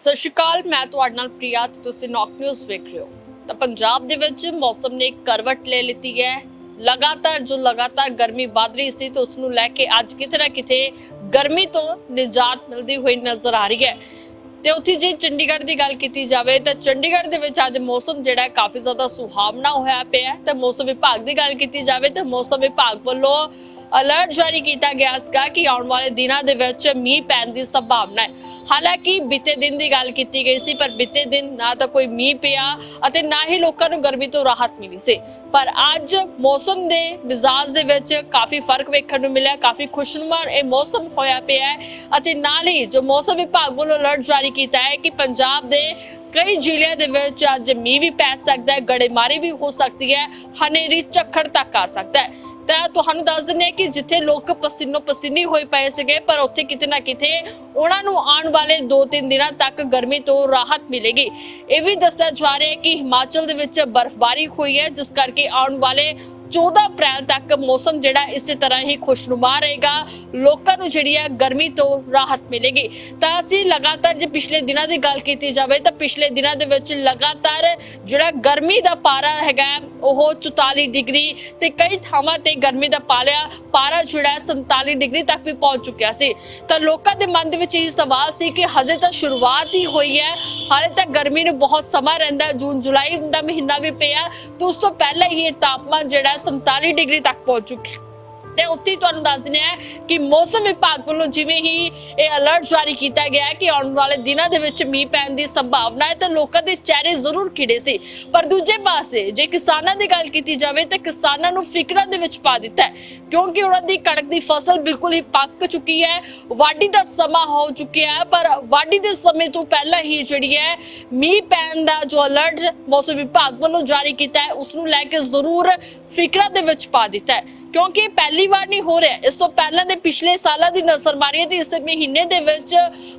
ਸਤਿ ਸ਼੍ਰੀ ਅਕਾਲ, ਮੈਂ ਤੁਹਾਡੇ ਨਾਲ ਪ੍ਰਿਆ ਤੇ ਤੁਸੀਂ ਨੌਕ ਨਿਊਜ਼ ਵੇਖ ਰਹੇ ਹੋ। ਤਾਂ ਪੰਜਾਬ ਦੇ ਵਿੱਚ ਮੌਸਮ ਨੇ ਕਰਵਟ ਲੈ ਲਿੱਤੀ ਹੈ। ਲਗਾਤਾਰ ਜੋ ਲਗਾਤਾਰ ਗਰਮੀ ਵੱਧ ਰਹੀ ਸੀ ਤੇ ਉਸ ਨੂੰ ਲੈ ਕੇ ਅੱਜ ਕਿਤੇ ਨਾ ਕਿਤੇ ਗਰਮੀ ਤੋਂ ਨਿਜਾਤ ਮਿਲਦੀ ਹੋਈ ਨਜ਼ਰ ਆ ਰਹੀ ਹੈ। ਤੇ ਉੱਥੇ ਜੇ ਚੰਡੀਗੜ੍ਹ ਦੀ ਗੱਲ ਕੀਤੀ ਜਾਵੇ ਤਾਂ ਚੰਡੀਗੜ੍ਹ ਦੇ ਵਿੱਚ ਅੱਜ ਮੌਸਮ ਜਿਹੜਾ ਹੈ ਕਾਫੀ ਜ਼ਿਆਦਾ ਸੁਹਾਵਣਾ ਹੋਇਆ ਪਿਆ ਹੈ। ਤੇ ਮੌਸਮ ਵਿਭਾਗ ਦੀ ਗੱਲ ਕੀਤੀ ਜਾਵੇ ਤਾਂ ਮੌਸਮ ਵਿਭਾਗ ਵੱਲੋਂ ਅਲਰਟ ਜਾਰੀ ਕੀਤਾ ਗਿਆ ਸੀਗਾ ਕਿ ਆਉਣ ਵਾਲੇ ਦਿਨਾਂ ਦੇ ਵਿੱਚ ਮੀਂਹ ਪੈਣ ਦੀ ਸੰਭਾਵਨਾ ਹੈ। ਹਾਲਾਂਕਿ ਬੀਤੇ ਦਿਨ ਦੀ ਗੱਲ ਕੀਤੀ ਗਈ ਸੀ, ਪਰ ਬੀਤੇ ਦਿਨ ਨਾ ਤਾਂ ਕੋਈ ਮੀਂਹ ਪਿਆ ਅਤੇ ਨਾ ਹੀ ਲੋਕਾਂ ਨੂੰ ਗਰਮੀ ਤੋਂ ਰਾਹਤ ਮਿਲੀ ਸੀ। ਪਰ ਅੱਜ ਮੌਸਮ ਦੇ ਮਿਜ਼ਾਜ ਦੇ ਵਿੱਚ ਕਾਫੀ ਫ਼ਰਕ ਵੇਖਣ ਨੂੰ ਮਿਲਿਆ, ਕਾਫੀ ਖੁਸ਼ਨੁਮਾ ਇਹ ਮੌਸਮ ਹੋਇਆ ਪਿਆ ਹੈ ਅਤੇ ਨਾਲ ਹੀ ਜੋ ਮੌਸਮ ਵਿਭਾਗ ਵੱਲੋਂ ਅਲਰਟ ਜਾਰੀ ਕੀਤਾ ਹੈ ਕਿ ਪੰਜਾਬ ਦੇ ਕਈ ਜ਼ਿਲ੍ਹਿਆਂ ਦੇ ਵਿੱਚ ਅੱਜ ਮੀਂਹ ਵੀ ਪੈ ਸਕਦਾ ਹੈ, ਗੜੇਮਾਰੀ ਵੀ ਹੋ ਸਕਦੀ ਹੈ, ਹਨੇਰੀ ਝੱਖੜ ਤੱਕ ਆ ਸਕਦਾ ਹੈ। ਤਾਂ ਤੁਹਾਨੂੰ ਦੱਸ ਦਿੰਦੇ ਹਾਂ ਕਿ ਜਿੱਥੇ ਲੋਕ ਪਸੀਨੋ ਪਸੀਨੀ ਹੋਏ ਪਏ ਸੀਗੇ, ਪਰ ਉੱਥੇ ਕਿਤੇ ਨਾ ਕਿਤੇ ਉਹਨਾਂ ਨੂੰ ਆਉਣ ਵਾਲੇ 2-3 ਦਿਨਾਂ ਤੱਕ ਗਰਮੀ ਤੋਂ ਰਾਹਤ ਮਿਲੇਗੀ। ਇਹ ਵੀ ਦੱਸਿਆ ਜਾ ਰਿਹਾ ਹੈ ਕਿ ਹਿਮਾਚਲ ਦੇ ਵਿੱਚ ਬਰਫ਼ਬਾਰੀ ਹੋਈ ਹੈ, ਜਿਸ ਕਰਕੇ ਆਉਣ ਵਾਲੇ 14 ਅਪ੍ਰੈਲ ਤੱਕ ਮੌਸਮ ਜਿਹੜਾ ਇਸੇ ਤਰ੍ਹਾਂ ਹੀ ਖੁਸ਼ਨੁਮਾ ਰਹੇਗਾ। ਲੋਕਾਂ ਨੂੰ ਜਿਹੜੀ ਹੈ ਗਰਮੀ ਤੋਂ ਰਾਹਤ ਮਿਲੇਗੀ। ਤਾਂ ਅਸੀਂ ਲਗਾਤਾਰ ਜੇ ਪਿਛਲੇ ਦਿਨਾਂ ਦੀ ਗੱਲ ਕੀਤੀ ਜਾਵੇ ਤਾਂ ਪਿਛਲੇ ਦਿਨਾਂ ਦੇ ਵਿੱਚ ਲਗਾਤਾਰ ਜਿਹੜਾ ਗਰਮੀ ਦਾ ਪਾਰਾ ਹੈਗਾ, ਉਹ 44 ਡਿਗਰੀ ਤੇ ਕਈ ਥਾਵਾਂ ਤੇ ਗਰਮੀ ਦਾ ਪਾਲਿਆ, ਪਾਰਾ ਜਿਹੜਾ ਹੈ 47 ਡਿਗਰੀ ਤੱਕ ਵੀ ਪਹੁੰਚ ਚੁੱਕਿਆ ਸੀ। ਤਾਂ ਲੋਕਾਂ ਦੇ ਮਨ ਦੇ ਵਿੱਚ ਇਹ ਸਵਾਲ ਸੀ ਕਿ ਹਜੇ ਤਾਂ ਸ਼ੁਰੂਆਤ ਹੀ ਹੋਈ ਹੈ। ਹਾਲੇ ਤੱਕ ਗਰਮੀ ਨੂੰ ਬਹੁਤ ਸਮਾਂ ਰਹਿੰਦਾ, ਜੂਨ, ਜੁਲਾਈ ਦਾ ਮਹੀਨਾ ਵੀ ਪਿਆ। ਤੇ ਉਸ ਤੋਂ ਪਹਿਲਾਂ ਹੀ ਇਹ ਤਾਪਮਾਨ ਜਿਹੜਾ 47 ਡਿਗਰੀ ਤੱਕ ਪਹੁੰਚ ਚੁੱਕੀ ਤੇ ਉੱਥੇ ਤੁਹਾਨੂੰ ਦੱਸ ਦਿੰਦੇ ਆ ਕਿ ਮੌਸਮ ਵਿਭਾਗ ਵੱਲੋਂ ਜਿਵੇਂ ਹੀ ਇਹ ਅਲਰਟ ਜਾਰੀ ਕੀਤਾ ਗਿਆ ਹੈ ਕਿ ਆਉਣ ਵਾਲੇ ਦਿਨਾਂ ਦੇ ਵਿੱਚ ਮੀਂਹ ਪੈਣ ਦੀ ਸੰਭਾਵਨਾ ਹੈ, ਤਾਂ ਲੋਕਾਂ ਦੇ ਚਿਹਰੇ ਜ਼ਰੂਰ ਖਿੜੇ ਸੀ। ਪਰ ਦੂਜੇ ਪਾਸੇ, ਜੇ ਕਿਸਾਨਾਂ ਦੀ ਗੱਲ ਕੀਤੀ ਜਾਵੇ, ਤਾਂ ਕਿਸਾਨਾਂ ਨੂੰ ਫਿਕਰਾਂ ਦੇ ਵਿੱਚ ਪਾ ਦਿੱਤਾ ਹੈ, ਕਿਉਂਕਿ ਉਹਨਾਂ ਦੀ ਕਣਕ ਦੀ ਫਸਲ ਬਿਲਕੁਲ ਹੀ ਪੱਕ ਚੁੱਕੀ ਹੈ, ਵਾਢੀ ਦਾ ਸਮਾਂ ਹੋ ਚੁੱਕਿਆ ਹੈ, ਪਰ ਵਾਢੀ ਦੇ ਸਮੇਂ ਤੋਂ ਪਹਿਲਾਂ ਹੀ ਜਿਹੜੀ ਹੈ, ਮੀਂਹ ਪੈਣ ਦਾ ਜੋ ਅਲਰਟ ਮੌਸਮ ਵਿਭਾਗ ਵੱਲੋਂ ਜਾਰੀ ਕੀਤਾ ਹੈ ਉਸ ਨੂੰ ਲੈ ਕੇ ਜ਼ਰੂਰ ਫਿਕਰਾਂ ਦੇ ਵਿੱਚ ਪਾ ਦਿੱਤਾ ਹੈ। ਕਿਉਂਕਿ ਇਹ ਪਹਿਲੀ ਵਾਰ ਨਹੀਂ ਹੋ ਰਿਹਾ। ਇਸ ਤੋਂ ਪਹਿਲਾਂ ਦੇ ਪਿਛਲੇ ਸਾਲਾਂ ਦੀ ਨਜ਼ਰ ਮਾਰੀਏ ਤੇ ਇਸ ਮਹੀਨੇ ਦੇ ਵਿੱਚ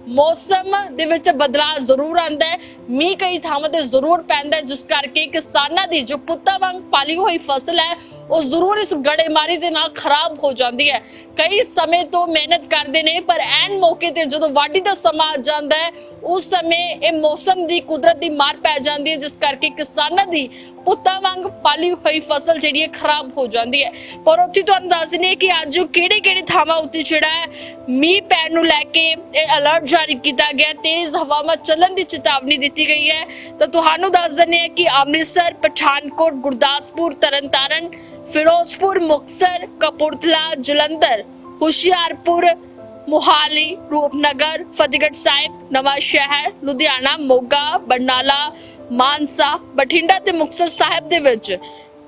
ਮੌਸਮ ਦੇ ਵਿੱਚ ਬਦਲਾਅ ਜ਼ਰੂਰ ਆਂਦਾ ਹੈ। ਮੀਂਹ ਕਈ ਥਾਵਾਂ ਤੇ ਜ਼ਰੂਰ ਪੈਂਦਾ ਜਿਸ ਕਰਕੇ ਕਿਸਾਨਾਂ ਦੀ ਜੋ ਪੁੱਤਾਂ ਵਾਂਗ ਪਾਲੀ ਹੋਈ ਫਸਲ ਹੈ, ਉਹ ਜ਼ਰੂਰ ਇਸ ਗੜੇਮਾਰੀ ਦੇ ਨਾਲ ਖਰਾਬ ਹੋ ਜਾਂਦੀ ਹੈ। ਕਈ ਸਮੇਂ ਤੋਂ ਮਿਹਨਤ ਕਰਦੇ ਨੇ, ਪਰ ਐਨ ਮੌਕੇ ਤੇ ਜਦੋਂ ਵਾਢੀ ਦਾ ਸਮਾਂ ਆ ਜਾਂਦਾ ਹੈ, ਉਸ ਸਮੇਂ ਇਹ ਮੌਸਮ ਦੀ ਕੁਦਰਤ ਦੀ ਮਾਰ ਪੈ ਜਾਂਦੀ ਹੈ, ਜਿਸ ਕਰਕੇ ਕਿਸਾਨਾਂ ਦੀ ਪੁੱਤਾਂ ਵਾਂਗ ਪਾਲੀ ਹੋਈ ਫਸਲ ਜਿਹੜੀ ਹੈ, ਖਰਾਬ ਹੋ ਜਾਂਦੀ ਹੈ। ਪਰ ਉੱਥੇ ਤੁਹਾਨੂੰ ਦੱਸ ਦਿੰਦੇ ਕਿ ਅੱਜ ਕਿਹੜੇ ਕਿਹੜੇ ਥਾਵਾਂ ਉੱਤੇ ਜਿਹੜਾ ਹੈ ਮੀਂਹ ਪੈਣ ਨੂੰ ਲੈ ਕੇ ਇਹ ਅਲਰਟ ਜਾਰੀ ਕੀਤਾ ਗਿਆ, ਤੇਜ਼ ਹਵਾਵਾਂ ਚੱਲਣ ਦੀ ਚੇਤਾਵਨੀ ਦਿੱਤੀ ਗਈ ਹੈ। ਤਾਂ ਤੁਹਾਨੂੰ ਦੱਸ ਦਿੰਦੇ ਹਾਂ ਕਿ ਅੰਮ੍ਰਿਤਸਰ, ਪਠਾਨਕੋਟ, ਗੁਰਦਾਸਪੁਰ, ਤਰਨਤਾਰਨ, ਫਿਰੋਜ਼ਪੁਰ, ਮੁਕਤਸਰ, ਕਪੂਰਥਲਾ, ਜਲੰਧਰ, ਹੁਸ਼ਿਆਰਪੁਰ, ਮੁਹਾਲੀ, ਰੂਪਨਗਰ, ਫਤਿਹਗੜ੍ਹ ਸਾਹਿਬ ਨਵਾਂ ਸ਼ਹਿਰ ਲੁਧਿਆਣਾ, ਮੋਗਾ, ਬਰਨਾਲਾ, ਮਾਨਸਾ, ਬਠਿੰਡਾ ਤੇ ਮੁਕਤਸਰ ਸਾਹਿਬ ਦੇ ਵਿੱਚ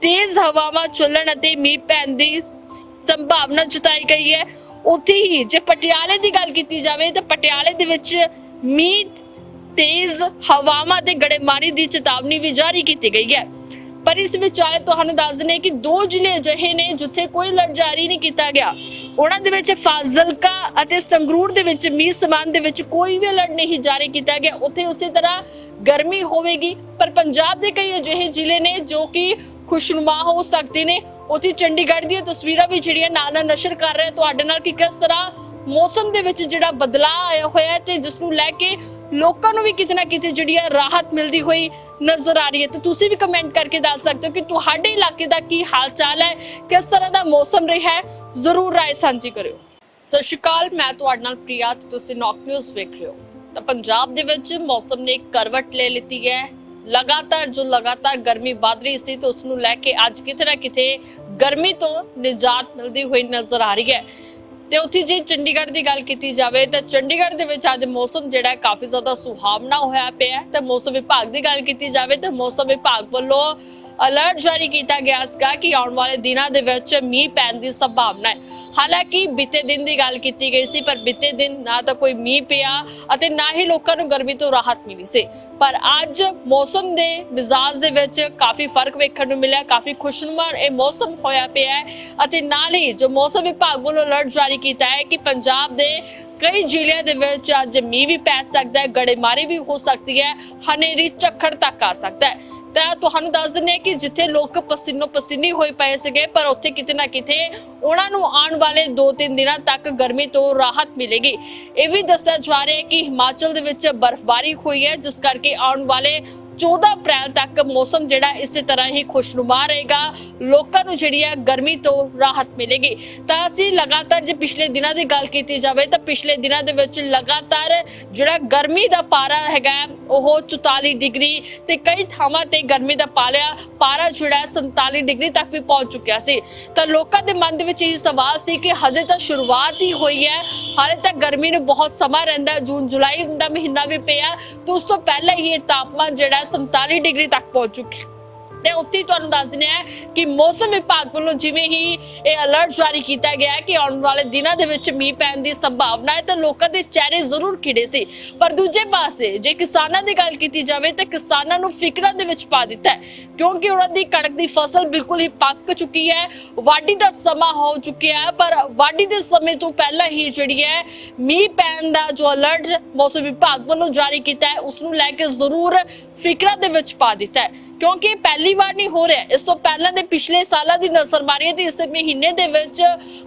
ਤੇਜ਼ ਹਵਾਵਾਂ ਚੱਲਣ ਅਤੇ ਮੀਂਹ ਪੈਣ ਦੀ ਸੰਭਾਵਨਾ ਜਤਾਈ ਗਈ ਹੈ। ਉੱਥੇ ਹੀ ਜੇ ਪਟਿਆਲੇ ਦੀ ਗੱਲ ਕੀਤੀ ਜਾਵੇ ਤਾਂ ਪਟਿਆਲੇ ਦੇ ਵਿੱਚ ਮੀਂਹ, ਤੇਜ਼ ਹਵਾਵਾਂ ਤੇ ਗੜੇਮਾਰੀ ਦੀ ਚੇਤਾਵਨੀ ਵੀ ਜਾਰੀ ਕੀਤੀ ਗਈ ਹੈ। ਪਰ ਇਸ ਵਿਚਾਲੇ ਤੁਹਾਨੂੰ ਦੱਸ ਦਿੰਦੇ ਕਿ ਦੋ ਜ਼ਿਲ੍ਹੇ ਅਜਿਹੇ ਨੇ ਜਿੱਥੇ ਕੋਈ ਅਲਰਟ ਜਾਰੀ ਨਹੀਂ ਕੀਤਾ ਗਿਆ। ਉਹਨਾਂ ਦੇ ਵਿੱਚ ਫਾਜ਼ਿਲਕਾ ਅਤੇ ਸੰਗਰੂਰ ਦੇ ਵਿੱਚ ਮੀਂਹ ਸਮਾਨ ਦੇ ਵਿੱਚ ਕੋਈ ਵੀ ਅਲਰਟ ਨਹੀਂ ਜਾਰੀ ਕੀਤਾ ਗਿਆ। ਉੱਥੇ ਉਸੇ ਤਰ੍ਹਾਂ ਗਰਮੀ ਹੋਵੇਗੀ। ਪਰ ਪੰਜਾਬ ਦੇ ਕਈ ਅਜਿਹੇ ਜ਼ਿਲ੍ਹੇ ਨੇ ਜੋ ਕਿ ਖੁਸ਼ਨੁਮਾ ਹੋ ਸਕਦੇ ਨੇ। ਉੱਥੇ ਚੰਡੀਗੜ੍ਹ ਦੀਆਂ ਤਸਵੀਰਾਂ ਵੀ ਜਿਹੜੀਆਂ ਨਾਲ ਨਾਲ ਨਸ਼ਰ ਕਰ ਰਹੇ ਤੁਹਾਡੇ ਨਾਲ ਕਿ ਕਿਸ ਤਰ੍ਹਾਂ ਮੌਸਮ ਦੇ ਵਿੱਚ ਜਿਹੜਾ ਬਦਲਾਅ ਆਇਆ ਹੋਇਆ ਹੈ ਤੇ ਜਿਸ ਨੂੰ ਲੈ ਕੇ ਲੋਕਾਂ ਨੂੰ ਵੀ ਕਿਤੇ ਨਾ ਕਿਤੇ ਜਿਹੜੀ ਹੈ ਰਾਹਤ ਮਿਲਦੀ ਹੋਈ ਨਜ਼ਰ ਆ ਰਹੀ ਹੈ। ਤੇ ਤੁਸੀਂ ਵੀ ਕਮੈਂਟ ਕਰਕੇ ਦੱਸ ਸਕਦੇ ਹੋ ਕਿ ਤੁਹਾਡੇ ਇਲਾਕੇ ਦਾ ਕੀ ਹਾਲ ਚਾਲ ਹੈ, ਕਿਸ ਤਰ੍ਹਾਂ ਦਾ ਮੌਸਮ ਰਿਹਾ ਹੈ, ਜ਼ਰੂਰ ਰਾਏ ਸਾਂਝੀ ਕਰਿਓ। ਸਤਿ ਸ਼੍ਰੀ ਅਕਾਲ, ਮੈਂ ਤੁਹਾਡੇ ਨਾਲ ਪ੍ਰਿਆ ਤੇ ਤੁਸੀਂ ਨੌਕ ਨਿਊਜ਼ ਵੇਖ ਰਹੇ ਹੋ। ਤਾਂ ਪੰਜਾਬ ਦੇ ਵਿੱਚ ਮੌਸਮ ਨੇ ਕਰਵਟ ਲੈ ਲਿੱਤੀ ਹੈ। ਲਗਾਤਾਰ ਜੋ ਲਗਾਤਾਰ ਗਰਮੀ ਵਧ ਰਹੀ ਸੀ ਤੇ ਉਸ ਨੂੰ ਲੈ ਕੇ ਅੱਜ ਕਿਤੇ ਨਾ ਕਿਤੇ ਗਰਮੀ ਤੋਂ ਨਿਜਾਤ ਮਿਲਦੀ ਹੋਈ ਨਜ਼ਰ ਆ ਰਹੀ ਹੈ। ਤੇ ਉੱਥੇ ਜੇ ਚੰਡੀਗੜ੍ਹ ਦੀ ਗੱਲ ਕੀਤੀ ਜਾਵੇ ਤਾਂ ਚੰਡੀਗੜ੍ਹ ਦੇ ਵਿੱਚ ਅੱਜ ਮੌਸਮ ਜਿਹੜਾ ਕਾਫੀ ਜ਼ਿਆਦਾ ਸੁਹਾਵਣਾ ਹੋਇਆ ਪਿਆ ਤੇ ਮੌਸਮ ਵਿਭਾਗ ਦੀ ਗੱਲ ਕੀਤੀ ਜਾਵੇ ਤਾਂ ਮੌਸਮ ਵਿਭਾਗ ਵੱਲੋਂ ਅਲਰਟ ਜਾਰੀ ਕੀਤਾ ਗਿਆ ਸੀਗਾ ਕਿ ਆਉਣ ਵਾਲੇ ਦਿਨਾਂ ਦੇ ਵਿੱਚ ਮੀਂਹ ਪੈਣ ਦੀ ਸੰਭਾਵਨਾ ਹੈ। ਹਾਲਾਂਕਿ ਬੀਤੇ ਦਿਨ ਦੀ ਗੱਲ ਕੀਤੀ ਗਈ ਸੀ, ਪਰ ਬੀਤੇ ਦਿਨ ਨਾ ਤਾਂ ਕੋਈ ਮੀਂਹ ਪਿਆ ਅਤੇ ਨਾ ਹੀ ਲੋਕਾਂ ਨੂੰ ਗਰਮੀ ਤੋਂ ਰਾਹਤ ਮਿਲੀ ਸੀ। ਪਰ ਅੱਜ ਮੌਸਮ ਦੇ ਮਿਜ਼ਾਜ ਦੇ ਵਿੱਚ ਕਾਫੀ ਫ਼ਰਕ ਵੇਖਣ ਨੂੰ ਮਿਲਿਆ, ਕਾਫੀ ਖੁਸ਼ਨੁਮਾ ਇਹ ਮੌਸਮ ਹੋਇਆ ਪਿਆ ਹੈ ਅਤੇ ਨਾਲ ਹੀ ਜੋ ਮੌਸਮ ਵਿਭਾਗ ਵੱਲੋਂ ਅਲਰਟ ਜਾਰੀ ਕੀਤਾ ਹੈ ਕਿ ਪੰਜਾਬ ਦੇ ਕਈ ਜ਼ਿਲ੍ਹਿਆਂ ਦੇ ਵਿੱਚ ਅੱਜ ਮੀਂਹ ਵੀ ਪੈ ਸਕਦਾ ਹੈ, ਗੜੇਮਾਰੀ ਵੀ ਹੋ ਸਕਦੀ ਹੈ, ਹਨੇਰੀ ਝੱਖੜ ਤੱਕ ਆ ਸਕਦਾ ਹੈ। ਤਾਂ ਤੁਹਾਨੂੰ ਦੱਸ ਦਿੰਦੇ ਹਾਂ ਕਿ ਜਿੱਥੇ ਲੋਕ ਪਸੀਨੋ ਪਸੀਨੀ ਹੋਏ ਪਏ ਸੀਗੇ, ਪਰ ਉੱਥੇ ਕਿਤੇ ਨਾ ਕਿਤੇ ਉਹਨਾਂ ਨੂੰ ਆਉਣ ਵਾਲੇ 2-3 ਦਿਨਾਂ ਤੱਕ ਗਰਮੀ ਤੋਂ ਰਾਹਤ ਮਿਲੇਗੀ। ਇਹ ਵੀ ਦੱਸਿਆ ਜਾ ਰਿਹਾ ਹੈ ਕਿ ਹਿਮਾਚਲ ਦੇ ਵਿੱਚ ਬਰਫ਼ਬਾਰੀ ਹੋਈ ਹੈ, ਜਿਸ ਕਰਕੇ ਆਉਣ ਵਾਲੇ 14 ਅਪ੍ਰੈਲ ਤੱਕ ਮੌਸਮ ਜਿਹੜਾ ਇਸੇ ਤਰ੍ਹਾਂ ਹੀ ਖੁਸ਼ਨੁਮਾ ਰਹੇਗਾ। ਲੋਕਾਂ ਨੂੰ ਜਿਹੜੀ ਹੈ ਗਰਮੀ ਤੋਂ ਰਾਹਤ ਮਿਲੇਗੀ। ਤਾਂ ਅਸੀਂ ਲਗਾਤਾਰ ਜੇ ਪਿਛਲੇ ਦਿਨਾਂ ਦੀ ਗੱਲ ਕੀਤੀ ਜਾਵੇ ਤਾਂ ਪਿਛਲੇ ਦਿਨਾਂ ਦੇ ਵਿੱਚ ਲਗਾਤਾਰ ਜਿਹੜਾ ਗਰਮੀ ਦਾ ਪਾਰਾ ਹੈਗਾ, ਉਹ 44 ਡਿਗਰੀ ਤੇ ਕਈ ਥਾਵਾਂ ਤੇ ਗਰਮੀ ਦਾ ਪਾਲਿਆ, ਪਾਰਾ ਜਿਹੜਾ ਹੈ 47 ਡਿਗਰੀ ਤੱਕ ਵੀ ਪਹੁੰਚ ਚੁੱਕਿਆ ਸੀ। ਤਾਂ ਲੋਕਾਂ ਦੇ ਮਨ ਦੇ ਵਿੱਚ ਇਹ ਸਵਾਲ ਸੀ ਕਿ ਹਜੇ ਤਾਂ ਸ਼ੁਰੂਆਤ ਹੀ ਹੋਈ ਹੈ। ਹਾਲੇ ਤੱਕ ਗਰਮੀ ਨੂੰ ਬਹੁਤ ਸਮਾਂ ਰਹਿੰਦਾ, ਜੂਨ ਜੁਲਾਈ ਦਾ ਮਹੀਨਾ ਵੀ ਪਿਆ। ਤੇ ਉਸ ਤੋਂ ਪਹਿਲਾਂ ਹੀ ਇਹ ਤਾਪਮਾਨ ਜਿਹੜਾ 47 ਡਿਗਰੀ ਤੱਕ ਪਹੁੰਚ ਚੁੱਕੀ ਤੇ ਉੱਥੇ ਤੁਹਾਨੂੰ ਦੱਸ ਦਿੰਦੇ ਆ ਕਿ ਮੌਸਮ ਵਿਭਾਗ ਵੱਲੋਂ ਜਿਵੇਂ ਹੀ ਇਹ ਅਲਰਟ ਜਾਰੀ ਕੀਤਾ ਗਿਆ ਹੈ ਕਿ ਆਉਣ ਵਾਲੇ ਦਿਨਾਂ ਦੇ ਵਿੱਚ ਮੀਂਹ ਪੈਣ ਦੀ ਸੰਭਾਵਨਾ ਹੈ ਤਾਂ ਲੋਕਾਂ ਦੇ ਚਿਹਰੇ ਜ਼ਰੂਰ ਖਿੜੇ ਸੀ। ਪਰ ਦੂਜੇ ਪਾਸੇ ਜੇ ਕਿਸਾਨਾਂ ਦੀ ਗੱਲ ਕੀਤੀ ਜਾਵੇ ਤਾਂ ਕਿਸਾਨਾਂ ਨੂੰ ਫਿਕਰਾਂ ਦੇ ਵਿੱਚ ਪਾ ਦਿੱਤਾ ਹੈ, ਕਿਉਂਕਿ ਉਹਨਾਂ ਦੀ ਕਣਕ ਦੀ ਫਸਲ ਬਿਲਕੁਲ ਹੀ ਪੱਕ ਚੁੱਕੀ ਹੈ, ਵਾਢੀ ਦਾ ਸਮਾਂ ਹੋ ਚੁੱਕਿਆ ਹੈ, ਪਰ ਵਾਢੀ ਦੇ ਸਮੇਂ ਤੋਂ ਪਹਿਲਾਂ ਹੀ ਜਿਹੜੀ ਹੈ ਮੀਂਹ ਪੈਣ ਦਾ ਜੋ ਅਲਰਟ ਮੌਸਮ ਵਿਭਾਗ ਵੱਲੋਂ ਜਾਰੀ ਕੀਤਾ ਹੈ ਉਸ ਨੂੰ ਲੈ ਕੇ ਜ਼ਰੂਰ ਫਿਕਰਾਂ ਦੇ ਵਿੱਚ ਪਾ ਦਿੱਤਾ ਹੈ। ਕਿਉਂਕਿ ਪਹਿਲੀ ਵਾਰ ਨਹੀਂ ਹੋ ਰਿਹਾ। ਇਸ ਤੋਂ ਪਹਿਲਾਂ ਦੇ ਪਿਛਲੇ ਸਾਲਾਂ ਦੀ ਨਜ਼ਰ ਮਾਰੀਏ ਤੇ ਇਸ ਮਹੀਨੇ ਦੇ ਵਿੱਚ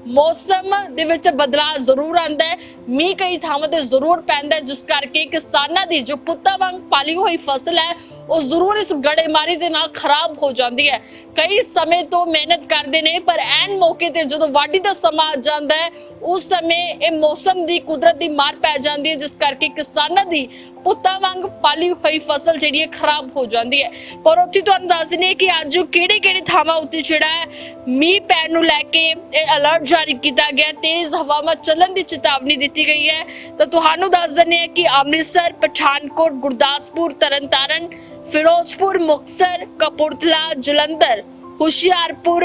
ਮੌਸਮ ਦੇ ਵਿੱਚ ਬਦਲਾਅ ਜ਼ਰੂਰ ਆਂਦਾ ਹੈ। ਮੀਂਹ ਕਈ ਥਾਵਾਂ ਤੇ ਜ਼ਰੂਰ ਪੈਂਦਾ ਜਿਸ ਕਰਕੇ ਕਿਸਾਨਾਂ ਦੀ ਜੋ ਪੁੱਤਾਂ ਵਾਂਗ ਪਾਲੀ ਹੋਈ ਫਸਲ ਹੈ ਉਹ ਜ਼ਰੂਰ ਇਸ ਗੜੇਮਾਰੀ ਦੇ ਨਾਲ ਖਰਾਬ ਹੋ ਜਾਂਦੀ ਹੈ। ਕਈ ਸਮੇਂ ਤੋਂ ਮਿਹਨਤ ਕਰਦੇ ਨੇ, ਪਰ ਐਨ ਮੌਕੇ ਤੇ ਜਦੋਂ ਵਾਢੀ ਦਾ ਸਮਾਂ ਆ ਜਾਂਦਾ ਹੈ, ਉਸ ਸਮੇਂ ਇਹ ਮੌਸਮ ਦੀ ਕੁਦਰਤ ਦੀ ਮਾਰ ਪੈ ਜਾਂਦੀ ਹੈ, ਜਿਸ ਕਰਕੇ ਕਿਸਾਨਾਂ ਦੀ ਪੁੱਤਾਂ ਵਾਂਗ ਪਾਲੀ ਹੋਈ ਫਸਲ ਜਿਹੜੀ ਹੈ, ਖਰਾਬ ਹੋ ਜਾਂਦੀ ਹੈ। ਪਰ ਉੱਥੇ ਤੁਹਾਨੂੰ ਦੱਸ ਦਿੰਦੇ ਹਾਂ ਕਿ ਅੱਜ ਕਿਹੜੇ ਕਿਹੜੇ ਥਾਵਾਂ ਉੱਤੇ ਜਿਹੜਾ ਹੈ, ਮੀਂਹ ਪੈਣ ਨੂੰ ਲੈ ਕੇ ਇਹ ਅਲਰਟ ਜਾਰੀ ਕੀਤਾ ਗਿਆ। ਤੇਜ਼ ਹਵਾਵਾਂ ਚੱਲਣ ਦੀ ਚੇਤਾਵਨੀ ਦਿੱਤੀ ਗਈ ਹੈ। ਤਾਂ ਤੁਹਾਨੂੰ ਦੱਸ ਦਿੰਦੇ ਹਾਂ ਕਿ ਅੰਮ੍ਰਿਤਸਰ, ਪਠਾਨਕੋਟ, ਗੁਰਦਾਸਪੁਰ, ਤਰਨਤਾਰਨ ਫਿਰੋਜ਼ਪੁਰ, ਮੁਕਤਸਰ, ਕਪੂਰਥਲਾ, ਜਲੰਧਰ, ਹੁਸ਼ਿਆਰਪੁਰ,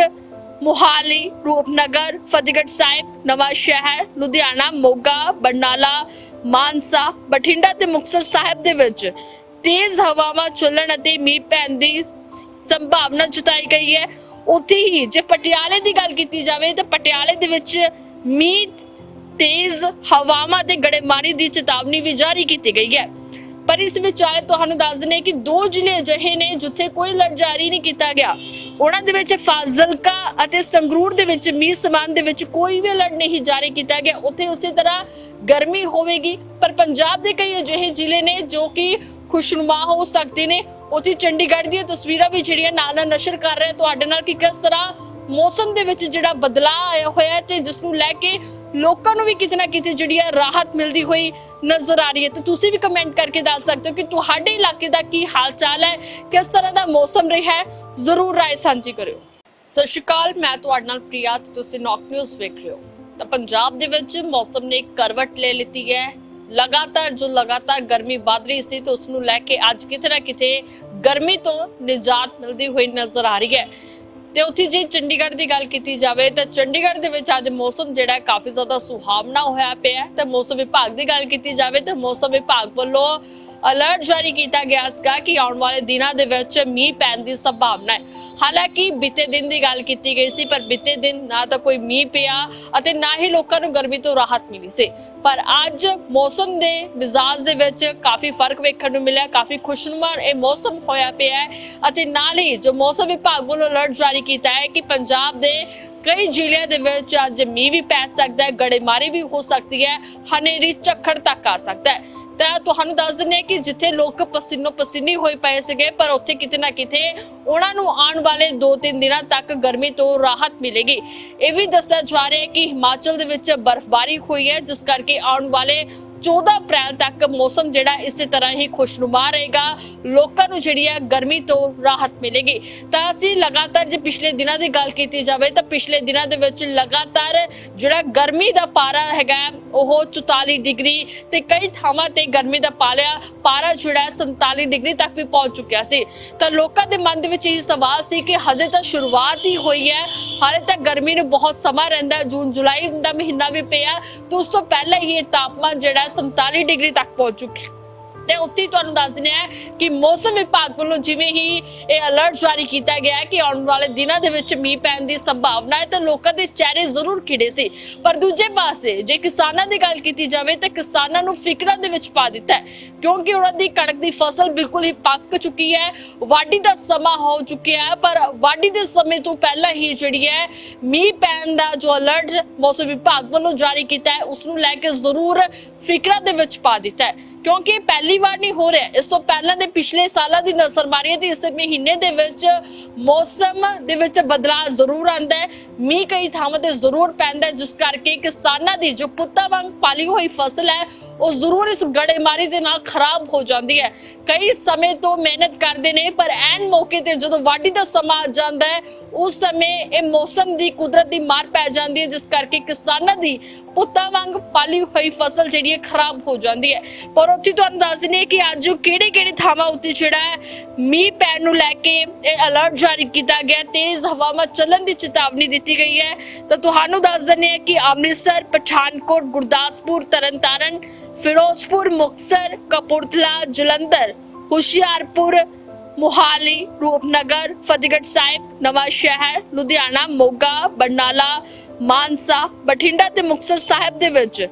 ਮੁਹਾਲੀ, ਰੂਪਨਗਰ, ਫਤਿਹਗੜ੍ਹ ਸਾਹਿਬ, ਨਵਾਂ ਸ਼ਹਿਰ, ਲੁਧਿਆਣਾ, ਮੋਗਾ, ਬਰਨਾਲਾ, ਮਾਨਸਾ, ਬਠਿੰਡਾ ਤੇ ਮੁਕਤਸਰ ਸਾਹਿਬ ਦੇ ਵਿੱਚ ਤੇਜ਼ ਹਵਾਵਾਂ ਚੱਲਣ ਅਤੇ ਮੀਂਹ ਪੈਣ ਦੀ ਸੰਭਾਵਨਾ ਜਤਾਈ ਗਈ ਹੈ। ਉੱਥੇ ਹੀ ਜੇ ਪਟਿਆਲੇ ਦੀ ਗੱਲ ਕੀਤੀ ਜਾਵੇ ਤਾਂ ਪਟਿਆਲੇ ਦੇ ਵਿੱਚ ਮੀਂਹ, ਤੇਜ਼ ਹਵਾਵਾਂ ਤੇ ਗੜੇਮਾਰੀ ਦੀ ਚੇਤਾਵਨੀ ਵੀ ਜਾਰੀ ਕੀਤੀ ਗਈ ਹੈ। ਪਰ ਇਸ ਵਿਚਾਲੇ ਤੁਹਾਨੂੰ ਦੱਸ ਦਿੰਦੇ ਕਿ ਦੋ ਜ਼ਿਲ੍ਹੇ ਅਜਿਹੇ ਨੇ ਜਿੱਥੇ ਕੋਈ ਅਲਰਟ ਜਾਰੀ ਨਹੀਂ ਕੀਤਾ ਗਿਆ। ਉਹਨਾਂ ਦੇ ਵਿੱਚ ਫਾਜ਼ਿਲਕਾ ਅਤੇ ਸੰਗਰੂਰ ਦੇ ਵਿੱਚ ਮੀਂਹ ਸਮਾਨ ਦੇ ਵਿੱਚ ਕੋਈ ਵੀ ਅਲਰਟ ਨਹੀਂ ਜਾਰੀ ਕੀਤਾ ਗਿਆ। ਉੱਥੇ ਉਸੇ ਤਰ੍ਹਾਂ ਗਰਮੀ ਹੋਵੇਗੀ। ਪਰ ਪੰਜਾਬ ਦੇ ਕਈ ਅਜਿਹੇ ਜ਼ਿਲ੍ਹੇ ਨੇ ਜੋ ਕਿ ਖੁਸ਼ਨੁਮਾ ਹੋ ਸਕਦੇ ਨੇ। ਉੱਥੇ ਚੰਡੀਗੜ੍ਹ ਦੀਆਂ ਤਸਵੀਰਾਂ ਵੀ ਜਿਹੜੀਆਂ ਨਾਲ ਨਾਲ ਨਸ਼ਰ ਕਰ ਰਹੇ। ਤੁਹਾਡੇ ਨਾਲ ਕਿ ਕਿਸ ਤਰ੍ਹਾਂ ਮੌਸਮ ਦੇ ਵਿੱਚ ਜਿਹੜਾ ਬਦਲਾਅ ਆਇਆ ਹੋਇਆ ਤੇ ਜਿਸ ਨੂੰ ਲੈ ਕੇ ਲੋਕਾਂ ਨੂੰ ਵੀ ਕਿਤੇ ਨਾ ਕਿਤੇ ਜਿਹੜੀ ਆ ਰਾਹਤ ਮਿਲਦੀ ਹੋਈ ਨਜ਼ਰ ਆ ਰਹੀ ਹੈ। ਤੇ ਤੁਸੀਂ ਵੀ ਕਮੈਂਟ ਕਰਕੇ ਦੱਸ ਸਕਦੇ ਹੋ ਕਿ ਤੁਹਾਡੇ ਇਲਾਕੇ ਦਾ ਕੀ ਹਾਲ ਚਾਲ ਹੈ, ਕਿਸ ਤਰ੍ਹਾਂ ਦਾ ਮੌਸਮ ਰਿਹਾ ਹੈ, ਜ਼ਰੂਰ ਰਾਏ ਸਾਂਝੀ ਕਰਿਓ। ਸਤਿ ਸ਼੍ਰੀ ਅਕਾਲ, ਮੈਂ ਤੁਹਾਡੇ ਨਾਲ ਪ੍ਰਿਆ ਤੇ ਤੁਸੀਂ ਨੌਕ ਨਿਊਜ਼ ਵੇਖ ਰਹੇ ਹੋ। ਤਾਂ ਪੰਜਾਬ ਦੇ ਵਿੱਚ ਮੌਸਮ ਨੇ ਕਰਵਟ ਲੈ ਲਿੱਤੀ ਹੈ। ਲਗਾਤਾਰ ਜੋ ਲਗਾਤਾਰ ਗਰਮੀ ਵੱਧ ਰਹੀ ਸੀ ਤੇ ਉਸ ਨੂੰ ਲੈ ਕੇ ਅੱਜ ਕਿਤੇ ਨਾ ਕਿਤੇ ਗਰਮੀ ਤੋਂ ਨਿਜਾਤ ਮਿਲਦੀ ਹੋਈ ਨਜ਼ਰ ਆ ਰਹੀ ਹੈ। ਤੇ ਉੱਥੇ ਜੇ ਚੰਡੀਗੜ੍ਹ ਦੀ ਗੱਲ ਕੀਤੀ ਜਾਵੇ ਤਾਂ ਚੰਡੀਗੜ੍ਹ ਦੇ ਵਿੱਚ ਅੱਜ ਮੌਸਮ ਜਿਹੜਾ ਹੈ ਕਾਫੀ ਜ਼ਿਆਦਾ ਸੁਹਾਵਣਾ ਹੋਇਆ ਪਿਆ ਤੇ ਮੌਸਮ ਵਿਭਾਗ ਦੀ ਗੱਲ ਕੀਤੀ ਜਾਵੇ ਤਾਂ ਮੌਸਮ ਵਿਭਾਗ ਵੱਲੋਂ ਅਲਰਟ ਜਾਰੀ ਕੀਤਾ ਗਿਆ ਸੀਗਾ ਕਿ ਆਉਣ ਵਾਲੇ ਦਿਨਾਂ ਦੇ ਵਿੱਚ ਮੀਂਹ ਪੈਣ ਦੀ ਸੰਭਾਵਨਾ ਹੈ। ਹਾਲਾਂਕਿ ਬੀਤੇ ਦਿਨ ਦੀ ਗੱਲ ਕੀਤੀ ਗਈ ਸੀ, ਪਰ ਬੀਤੇ ਦਿਨ ਨਾ ਤਾਂ ਕੋਈ ਮੀਂਹ ਪਿਆ ਅਤੇ ਨਾ ਹੀ ਲੋਕਾਂ ਨੂੰ ਗਰਮੀ ਤੋਂ ਰਾਹਤ ਮਿਲੀ ਸੀ। ਪਰ ਅੱਜ ਮੌਸਮ ਦੇ ਮਿਜ਼ਾਜ ਦੇ ਵਿੱਚ ਕਾਫੀ ਫ਼ਰਕ ਵੇਖਣ ਨੂੰ ਮਿਲਿਆ, ਕਾਫੀ ਖੁਸ਼ਨੁਮਾ ਇਹ ਮੌਸਮ ਹੋਇਆ ਪਿਆ ਹੈ ਅਤੇ ਨਾਲ ਹੀ ਜੋ ਮੌਸਮ ਵਿਭਾਗ ਵੱਲੋਂ ਅਲਰਟ ਜਾਰੀ ਕੀਤਾ ਹੈ ਕਿ ਪੰਜਾਬ ਦੇ ਕਈ ਜ਼ਿਲ੍ਹਿਆਂ ਦੇ ਵਿੱਚ ਅੱਜ ਮੀਂਹ ਵੀ ਪੈ ਸਕਦਾ ਹੈ, ਗੜੇਮਾਰੀ ਵੀ ਹੋ ਸਕਦੀ ਹੈ, ਹਨੇਰੀ ਝੱਖੜ ਤੱਕ ਆ ਸਕਦਾ ਹੈ। ਤਾਂ ਤੁਹਾਨੂੰ ਦੱਸ ਦਿੰਦੇ ਹਾਂ ਕਿ ਜਿੱਥੇ ਲੋਕ ਪਸੀਨੋ ਪਸੀਨੀ ਹੋਏ ਪਏ ਸੀਗੇ, ਪਰ ਉੱਥੇ ਕਿਤੇ ਨਾ ਕਿਤੇ ਉਹਨਾਂ ਨੂੰ ਆਉਣ ਵਾਲੇ 2-3 ਦਿਨਾਂ ਤੱਕ ਗਰਮੀ ਤੋਂ ਰਾਹਤ ਮਿਲੇਗੀ। ਇਹ ਵੀ ਦੱਸਿਆ ਜਾ ਰਿਹਾ ਹੈ ਕਿ ਹਿਮਾਚਲ ਦੇ ਵਿੱਚ ਬਰਫ਼ਬਾਰੀ ਹੋਈ ਹੈ, ਜਿਸ ਕਰਕੇ ਆਉਣ ਵਾਲੇ 14 ਅਪ੍ਰੈਲ ਤੱਕ ਮੌਸਮ ਜਿਹੜਾ ਇਸੇ ਤਰ੍ਹਾਂ ਹੀ ਖੁਸ਼ਨੁਮਾ ਰਹੇਗਾ। ਲੋਕਾਂ ਨੂੰ ਜਿਹੜੀ ਹੈ ਗਰਮੀ ਤੋਂ ਰਾਹਤ ਮਿਲੇਗੀ। ਤਾਂ ਅਸੀਂ ਲਗਾਤਾਰ ਜੇ ਪਿਛਲੇ ਦਿਨਾਂ ਦੀ ਗੱਲ ਕੀਤੀ ਜਾਵੇ ਤਾਂ ਪਿਛਲੇ ਦਿਨਾਂ ਦੇ ਵਿੱਚ ਲਗਾਤਾਰ ਜਿਹੜਾ ਗਰਮੀ ਦਾ ਪਾਰਾ ਹੈਗਾ, ਉਹ 44 ਡਿਗਰੀ ਤੇ ਕਈ ਥਾਵਾਂ ਤੇ ਗਰਮੀ ਦਾ ਪਾਲਿਆ, ਪਾਰਾ ਜਿਹੜਾ ਹੈ 47 ਡਿਗਰੀ ਤੱਕ ਵੀ ਪਹੁੰਚ ਚੁੱਕਿਆ ਸੀ। ਤਾਂ ਲੋਕਾਂ ਦੇ ਮਨ ਦੇ ਵਿੱਚ ਇਹ ਸਵਾਲ ਸੀ ਕਿ ਹਜੇ ਤਾਂ ਸ਼ੁਰੂਆਤ ਹੀ ਹੋਈ ਹੈ। ਹਾਲੇ ਤੱਕ ਗਰਮੀ ਨੂੰ ਬਹੁਤ ਸਮਾਂ ਰਹਿੰਦਾ, ਜੂਨ, ਜੁਲਾਈ ਦਾ ਮਹੀਨਾ ਵੀ ਪਿਆ। ਤੇ ਉਸ ਤੋਂ ਪਹਿਲਾਂ ਹੀ ਇਹ ਤਾਪਮਾਨ ਜਿਹੜਾ 47 ਡਿਗਰੀ ਤੱਕ ਪਹੁੰਚ ਚੁੱਕੀ ਤੇ ਉੱਥੇ ਤੁਹਾਨੂੰ ਦੱਸ ਦਿੰਦੇ ਆ ਕਿ ਮੌਸਮ ਵਿਭਾਗ ਵੱਲੋਂ ਜਿਵੇਂ ਹੀ ਇਹ ਅਲਰਟ ਜਾਰੀ ਕੀਤਾ ਗਿਆ ਹੈ ਕਿ ਆਉਣ ਵਾਲੇ ਦਿਨਾਂ ਦੇ ਵਿੱਚ ਮੀਂਹ ਪੈਣ ਦੀ ਸੰਭਾਵਨਾ ਹੈ, ਤਾਂ ਲੋਕਾਂ ਦੇ ਚਿਹਰੇ ਜ਼ਰੂਰ ਖਿੜੇ ਸੀ। ਪਰ ਦੂਜੇ ਪਾਸੇ, ਜੇ ਕਿਸਾਨਾਂ ਦੀ ਗੱਲ ਕੀਤੀ ਜਾਵੇ, ਤਾਂ ਕਿਸਾਨਾਂ ਨੂੰ ਫਿਕਰਾਂ ਦੇ ਵਿੱਚ ਪਾ ਦਿੱਤਾ ਹੈ, ਕਿਉਂਕਿ ਉਹਨਾਂ ਦੀ ਕਣਕ ਦੀ ਫਸਲ ਬਿਲਕੁਲ ਹੀ ਪੱਕ ਚੁੱਕੀ ਹੈ, ਵਾਢੀ ਦਾ ਸਮਾਂ ਹੋ ਚੁੱਕਿਆ ਹੈ, ਪਰ ਵਾਢੀ ਦੇ ਸਮੇਂ ਤੋਂ ਪਹਿਲਾਂ ਹੀ ਜਿਹੜੀ ਹੈ, ਮੀਂਹ ਪੈਣ ਦਾ ਜੋ ਅਲਰਟ ਮੌਸਮ ਵਿਭਾਗ ਵੱਲੋਂ ਜਾਰੀ ਕੀਤਾ ਹੈ ਉਸ ਨੂੰ ਲੈ ਕੇ ਜ਼ਰੂਰ ਫਿਕਰਾਂ ਦੇ ਵਿੱਚ ਪਾ ਦਿੱਤਾ ਹੈ। ਕਿਉਂਕਿ ਇਹ ਪਹਿਲੀ ਵਾਰ ਨਹੀਂ ਹੋ ਰਿਹਾ। ਇਸ ਤੋਂ ਪਹਿਲਾਂ ਦੇ ਪਿਛਲੇ ਸਾਲਾਂ ਦੀ ਨਜ਼ਰ ਮਾਰੀਏ ਤੇ ਇਸ ਮਹੀਨੇ ਦੇ ਵਿੱਚ ਮੌਸਮ ਦੇ ਵਿੱਚ ਬਦਲਾਅ ਜ਼ਰੂਰ ਆਂਦਾ ਹੈ। ਮੀਂਹ ਕਈ ਥਾਵਾਂ ਤੇ ਜ਼ਰੂਰ ਪੈਂਦਾ ਜਿਸ ਕਰਕੇ ਕਿਸਾਨਾਂ ਦੀ ਜੋ ਪੁੱਤਾਂ ਵਾਂਗ ਪਾਲੀ ਹੋਈ ਫਸਲ ਹੈ ਉਹ ਜ਼ਰੂਰ ਇਸ ਗੜੇਮਾਰੀ ਦੇ ਨਾਲ ਖਰਾਬ ਹੋ ਜਾਂਦੀ ਹੈ। ਕਈ ਸਮੇਂ ਤੋਂ ਮਿਹਨਤ ਕਰਦੇ ਨੇ, ਪਰ ਐਨ ਮੌਕੇ ਤੇ ਜਦੋਂ ਵਾਢੀ ਦਾ ਸਮਾਂ ਆ ਜਾਂਦਾ ਹੈ, ਉਸ ਸਮੇਂ ਇਹ ਮੌਸਮ ਦੀ ਕੁਦਰਤ ਦੀ ਮਾਰ ਪੈ ਜਾਂਦੀ ਹੈ, ਜਿਸ ਕਰਕੇ ਕਿਸਾਨਾਂ ਦੀ ਪੁੱਤਾਂ ਵਾਂਗ ਪਾਲੀ ਹੋਈ ਫਸਲ ਜਿਹੜੀ ਹੈ, ਖਰਾਬ ਹੋ ਜਾਂਦੀ ਹੈ। ਪਰ ਉੱਥੇ ਤੁਹਾਨੂੰ ਦੱਸ ਦਿੰਦੇ ਕਿ ਅੱਜ ਕਿਹੜੇ ਕਿਹੜੇ ਥਾਵਾਂ ਉੱਤੇ ਜਿਹੜਾ ਹੈ, ਮੀਂਹ ਪੈਣ ਨੂੰ ਲੈ ਕੇ ਇਹ ਅਲਰਟ ਜਾਰੀ ਕੀਤਾ ਗਿਆ ਤੇਜ਼ ਹਵਾਵਾਂ ਚੱਲਣ ਦੀ ਚੇਤਾਵਨੀ ਦਿੱਤੀ ਗਈ ਹੈ। ਤਾਂ ਤੁਹਾਨੂੰ ਦੱਸ ਦਿੰਦੇ ਹਾਂ ਕਿ ਅੰਮ੍ਰਿਤਸਰ, ਪਠਾਨਕੋਟ, ਗੁਰਦਾਸਪੁਰ, ਤਰਨਤਾਰਨ ਫਿਰੋਜ਼ਪੁਰ, ਮੁਕਤਸਰ, ਕਪੂਰਥਲਾ, ਜਲੰਧਰ, ਹੁਸ਼ਿਆਰਪੁਰ, ਮੁਹਾਲੀ, ਰੂਪਨਗਰ, ਫਤਿਹਗੜ੍ਹ ਸਾਹਿਬ, ਨਵਾਂ ਸ਼ਹਿਰ, ਲੁਧਿਆਣਾ, ਮੋਗਾ, ਬਰਨਾਲਾ, ਮਾਨਸਾ, ਬਠਿੰਡਾ ਤੇ ਮੁਕਤਸਰ ਸਾਹਿਬ ਦੇ ਵਿੱਚ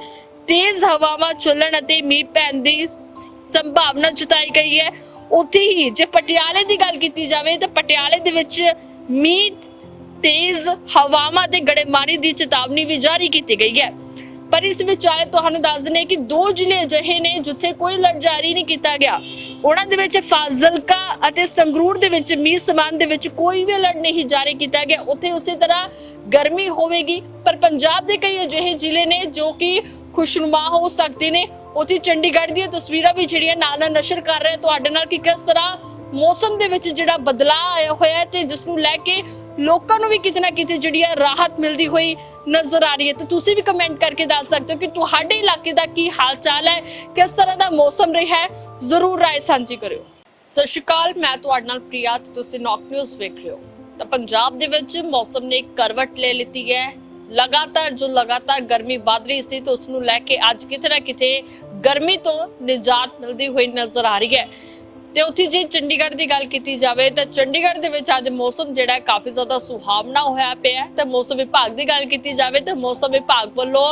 ਤੇਜ਼ ਹਵਾਵਾਂ ਚੱਲਣ ਅਤੇ ਮੀਂਹ ਪੈਣ ਦੀ ਸੰਭਾਵਨਾ ਜਤਾਈ ਗਈ ਹੈ। ਉੱਥੇ ਹੀ ਜੇ ਪਟਿਆਲੇ ਦੀ ਗੱਲ ਕੀਤੀ ਜਾਵੇ ਤਾਂ ਪਟਿਆਲੇ ਦੇ ਵਿੱਚ ਮੀਂਹ, ਤੇਜ਼ ਹਵਾਵਾਂ ਤੇ ਗੜੇਮਾਰੀ ਦੀ ਚੇਤਾਵਨੀ ਵੀ ਜਾਰੀ ਕੀਤੀ ਗਈ ਹੈ। ਪਰ ਇਸ ਵਿਚਾਲੇ ਤੁਹਾਨੂੰ ਦੱਸ ਦਿੰਦੇ ਕਿ ਦੋ ਜ਼ਿਲ੍ਹੇ ਅਜਿਹੇ ਨੇ ਜਿੱਥੇ ਕੋਈ ਅਲਰਟ ਜਾਰੀ ਨਹੀਂ ਕੀਤਾ ਗਿਆ। ਉਹਨਾਂ ਦੇ ਵਿੱਚ ਫਾਜ਼ਿਲਕਾ ਅਤੇ ਸੰਗਰੂਰ ਦੇ ਵਿੱਚ ਮੀਂਹ ਸਮਾਨ ਦੇ ਵਿੱਚ ਕੋਈ ਵੀ ਅਲਰਟ ਨਹੀਂ ਜਾਰੀ ਕੀਤਾ ਗਿਆ। ਉੱਥੇ ਉਸੇ ਤਰ੍ਹਾਂ ਗਰਮੀ ਹੋਵੇਗੀ, ਪਰ ਪੰਜਾਬ ਦੇ ਕਈ ਅਜਿਹੇ ਜ਼ਿਲ੍ਹੇ ਨੇ ਜੋ ਕਿ ਖੁਸ਼ਨੁਮਾ ਹੋ ਸਕਦੇ ਨੇ। ਉੱਥੇ ਚੰਡੀਗੜ੍ਹ ਦੀਆਂ ਤਸਵੀਰਾਂ ਵੀ ਜਿਹੜੀਆਂ ਨਾਲ ਨਾਲ ਨਸ਼ਰ ਕਰ ਰਹੇ ਤੁਹਾਡੇ ਨਾਲ ਕਿ ਕਿਸ ਤਰ੍ਹਾਂ ਮੌਸਮ ਦੇ ਵਿੱਚ ਜਿਹੜਾ ਬਦਲਾਅ ਆਇਆ ਹੋਇਆ ਹੈ ਤੇ ਜਿਸ ਨੂੰ ਲੈ ਕੇ ਲੋਕਾਂ ਨੂੰ ਵੀ ਕਿਤੇ ਨਾ ਕਿਤੇ ਜਿਹੜੀ ਹੈ ਰਾਹਤ ਮਿਲਦੀ ਹੋਈ ਨਜ਼ਰ ਆ ਰਹੀ ਹੈ। ਤੇ ਤੁਸੀਂ ਵੀ ਕਮੈਂਟ ਕਰਕੇ ਦੱਸ ਸਕਦੇ ਹੋ ਕਿ ਤੁਹਾਡੇ ਇਲਾਕੇ ਦਾ ਕੀ ਹਾਲ ਚਾਲ ਹੈ, ਕਿਸ ਤਰ੍ਹਾਂ ਦਾ ਮੌਸਮ ਰਿਹਾ ਹੈ, ਜ਼ਰੂਰ ਰਾਏ ਸਾਂਝੀ ਕਰਿਓ। ਸਤਿ ਸ਼੍ਰੀ ਅਕਾਲ, ਮੈਂ ਤੁਹਾਡੇ ਨਾਲ ਪ੍ਰਿਆ ਤੇ ਤੁਸੀਂ ਨੌਕ ਨਿਊਜ਼ ਵੇਖ ਰਹੇ ਹੋ। ਤਾਂ ਪੰਜਾਬ ਦੇ ਵਿੱਚ ਮੌਸਮ ਨੇ ਕਰਵਟ ਲੈ ਲਿੱਤੀ ਹੈ। ਲਗਾਤਾਰ ਜੋ ਲਗਾਤਾਰ ਗਰਮੀ ਵਧ ਰਹੀ ਸੀ ਤੇ ਉਸ ਨੂੰ ਲੈ ਕੇ ਅੱਜ ਕਿਤੇ ਨਾ ਕਿਤੇ ਗਰਮੀ ਤੋਂ ਨਿਜਾਤ ਮਿਲਦੀ ਹੋਈ ਨਜ਼ਰ ਆ ਰਹੀ ਹੈ। ਤੇ ਉੱਥੇ ਜੇ ਚੰਡੀਗੜ੍ਹ ਦੀ ਗੱਲ ਕੀਤੀ ਜਾਵੇ ਤਾਂ ਚੰਡੀਗੜ੍ਹ ਦੇ ਵਿੱਚ ਅੱਜ ਮੌਸਮ ਜਿਹੜਾ ਕਾਫੀ ਜ਼ਿਆਦਾ ਸੁਹਾਵਣਾ ਹੋਇਆ ਪਿਆ ਤੇ ਮੌਸਮ ਵਿਭਾਗ ਦੀ ਗੱਲ ਕੀਤੀ ਜਾਵੇ ਤਾਂ ਮੌਸਮ ਵਿਭਾਗ ਵੱਲੋਂ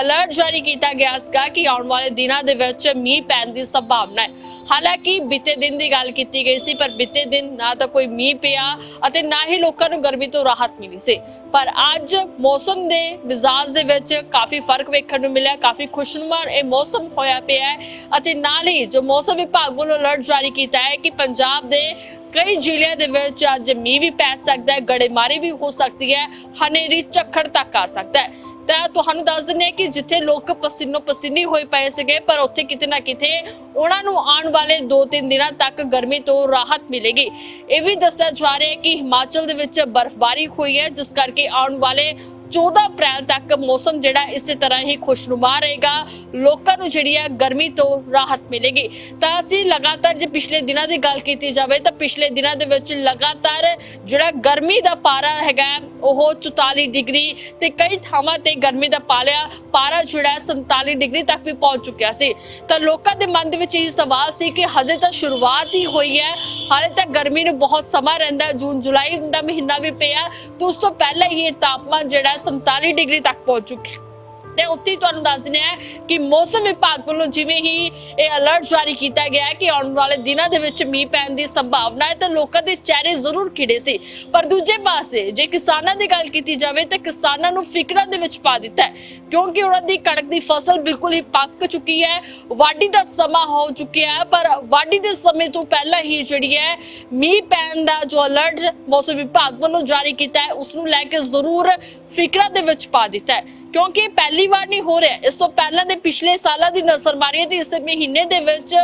ਅਲਰਟ ਜਾਰੀ ਕੀਤਾ ਗਿਆ ਸੀਗਾ ਕਿ ਆਉਣ ਵਾਲੇ ਦਿਨਾਂ ਦੇ ਵਿੱਚ ਮੀਂਹ ਪੈਣ ਦੀ ਸੰਭਾਵਨਾ ਹੈ। ਹਾਲਾਂਕਿ ਬੀਤੇ ਦਿਨ ਦੀ ਗੱਲ ਕੀਤੀ ਗਈ ਸੀ, ਪਰ ਬੀਤੇ ਦਿਨ ਨਾ ਤਾਂ ਕੋਈ ਮੀਂਹ ਪਿਆ ਅਤੇ ਨਾ ਹੀ ਲੋਕਾਂ ਨੂੰ ਗਰਮੀ ਤੋਂ ਰਾਹਤ ਮਿਲੀ ਸੀ। ਪਰ ਅੱਜ ਮੌਸਮ ਦੇ ਮਿਜ਼ਾਜ ਦੇ ਵਿੱਚ ਕਾਫੀ ਫ਼ਰਕ ਵੇਖਣ ਨੂੰ ਮਿਲਿਆ, ਕਾਫੀ ਖੁਸ਼ਨੁਮਾ ਇਹ ਮੌਸਮ ਹੋਇਆ ਪਿਆ ਹੈ ਅਤੇ ਨਾਲ ਹੀ ਜੋ ਮੌਸਮ ਵਿਭਾਗ ਵੱਲੋਂ ਅਲਰਟ ਜਾਰੀ ਕੀਤਾ ਹੈ ਕਿ ਪੰਜਾਬ ਦੇ ਕਈ ਜ਼ਿਲ੍ਹਿਆਂ ਦੇ ਵਿੱਚ ਅੱਜ ਮੀਂਹ ਵੀ ਪੈ ਸਕਦਾ ਹੈ, ਗੜੇਮਾਰੀ ਵੀ ਹੋ ਸਕਦੀ ਹੈ, ਹਨੇਰੀ ਝੱਖੜ ਤੱਕ ਆ ਸਕਦਾ ਹੈ। ਤਾਂ ਤੁਹਾਨੂੰ ਦੱਸ ਦਿੰਦੇ ਕਿ ਜਿੱਥੇ ਲੋਕ ਪਸੀਨੋ ਪਸੀਨੀ ਹੋਏ ਪਏ ਸੀਗੇ, ਪਰ ਉੱਥੇ ਕਿਤੇ ਨਾ ਕਿਤੇ ਉਹਨਾਂ ਨੂੰ ਆਉਣ ਵਾਲੇ 2-3 ਦਿਨਾਂ ਤੱਕ ਗਰਮੀ ਤੋਂ ਰਾਹਤ ਮਿਲੇਗੀ। ਇਹ ਵੀ ਦੱਸਿਆ ਜਾ ਰਿਹਾ ਹੈ ਕਿ ਹਿਮਾਚਲ ਦੇ ਵਿੱਚ ਬਰਫ਼ਬਾਰੀ ਹੋਈ ਹੈ, ਜਿਸ ਕਰਕੇ ਆਉਣ ਵਾਲੇ 14 ਅਪ੍ਰੈਲ ਤੱਕ ਮੌਸਮ ਜਿਹੜਾ ਇਸੇ ਤਰ੍ਹਾਂ ਹੀ ਖੁਸ਼ਨੁਮਾ ਰਹੇਗਾ। ਲੋਕਾਂ ਨੂੰ ਜਿਹੜੀ ਹੈ ਗਰਮੀ ਤੋਂ ਰਾਹਤ ਮਿਲੇਗੀ। ਤਾਂ ਅਸੀਂ ਲਗਾਤਾਰ ਜੇ ਪਿਛਲੇ ਦਿਨਾਂ ਦੀ ਗੱਲ ਕੀਤੀ ਜਾਵੇ ਤਾਂ ਪਿਛਲੇ ਦਿਨਾਂ ਦੇ ਵਿੱਚ ਲਗਾਤਾਰ ਜਿਹੜਾ ਗਰਮੀ ਦਾ ਪਾਰਾ ਹੈਗਾ, ਉਹ 44 ਡਿਗਰੀ ਤੇ ਕਈ ਥਾਵਾਂ ਤੇ ਗਰਮੀ ਦਾ ਪਾਲਿਆ ਪਾਰਾ ਜਿਹੜਾ ਹੈ 47 ਡਿਗਰੀ ਤੱਕ ਵੀ ਪਹੁੰਚ ਚੁੱਕਿਆ ਸੀ। ਤਾਂ ਲੋਕਾਂ ਦੇ ਮਨ ਦੇ ਵਿੱਚ ਇਹ ਸਵਾਲ ਸੀ ਕਿ ਹਜੇ ਤਾਂ ਸ਼ੁਰੂਆਤ ਹੀ ਹੋਈ ਹੈ। ਹਾਲੇ ਤੱਕ ਗਰਮੀ ਨੂੰ ਬਹੁਤ ਸਮਾਂ ਰਹਿੰਦਾ ਜੂਨ, ਜੁਲਾਈ ਦਾ ਮਹੀਨਾ ਵੀ ਪਿਆ। ਤੇ ਉਸ ਤੋਂ ਪਹਿਲਾਂ ਹੀ ਇਹ ਤਾਪਮਾਨ ਜਿਹੜਾ 47 ਡਿਗਰੀ ਤੱਕ ਪਹੁੰਚ ਚੁੱਕੀ ਤੇ ਉੱਥੇ ਹੀ ਤੁਹਾਨੂੰ ਦੱਸ ਦਿੰਦੇ ਆ ਕਿ ਮੌਸਮ ਵਿਭਾਗ ਵੱਲੋਂ ਜਿਵੇਂ ਹੀ ਇਹ ਅਲਰਟ ਜਾਰੀ ਕੀਤਾ ਗਿਆ ਹੈ ਕਿ ਆਉਣ ਵਾਲੇ ਦਿਨਾਂ ਦੇ ਵਿੱਚ ਮੀਂਹ ਪੈਣ ਦੀ ਸੰਭਾਵਨਾ ਹੈ ਤਾਂ ਲੋਕਾਂ ਦੇ ਚਿਹਰੇ ਜ਼ਰੂਰ ਖਿੜੇ ਸੀ। ਪਰ ਦੂਜੇ ਪਾਸੇ ਜੇ ਕਿਸਾਨਾਂ ਦੀ ਗੱਲ ਕੀਤੀ ਜਾਵੇ ਤਾਂ ਕਿਸਾਨਾਂ ਨੂੰ ਫਿਕਰਾਂ ਦੇ ਵਿੱਚ ਪਾ ਦਿੱਤਾ ਹੈ, ਕਿਉਂਕਿ ਉਹਨਾਂ ਦੀ ਕਣਕ ਦੀ ਫਸਲ ਬਿਲਕੁਲ ਹੀ ਪੱਕ ਚੁੱਕੀ ਹੈ, ਵਾਢੀ ਦਾ ਸਮਾਂ ਹੋ ਚੁੱਕਿਆ ਹੈ, ਪਰ ਵਾਢੀ ਦੇ ਸਮੇਂ ਤੋਂ ਪਹਿਲਾਂ ਹੀ ਜਿਹੜੀ ਹੈ ਮੀਂਹ ਪੈਣ ਦਾ ਜੋ ਅਲਰਟ ਮੌਸਮ ਵਿਭਾਗ ਵੱਲੋਂ ਜਾਰੀ ਕੀਤਾ ਹੈ ਉਸ ਨੂੰ ਲੈ ਕੇ ਜ਼ਰੂਰ ਫਿਕਰਾਂ ਦੇ ਵਿੱਚ ਪਾ ਦਿੱਤਾ ਹੈ। ਕਿਉਂਕਿ ਪਹਿਲੀ ਵਾਰ ਨਹੀਂ ਹੋ ਰਿਹਾ। ਇਸ ਤੋਂ ਪਹਿਲਾਂ ਦੇ ਪਿਛਲੇ ਸਾਲਾਂ ਦੀ ਨਜ਼ਰ ਮਾਰੀਏ ਤੇ ਇਸ ਮਹੀਨੇ ਦੇ ਵਿੱਚ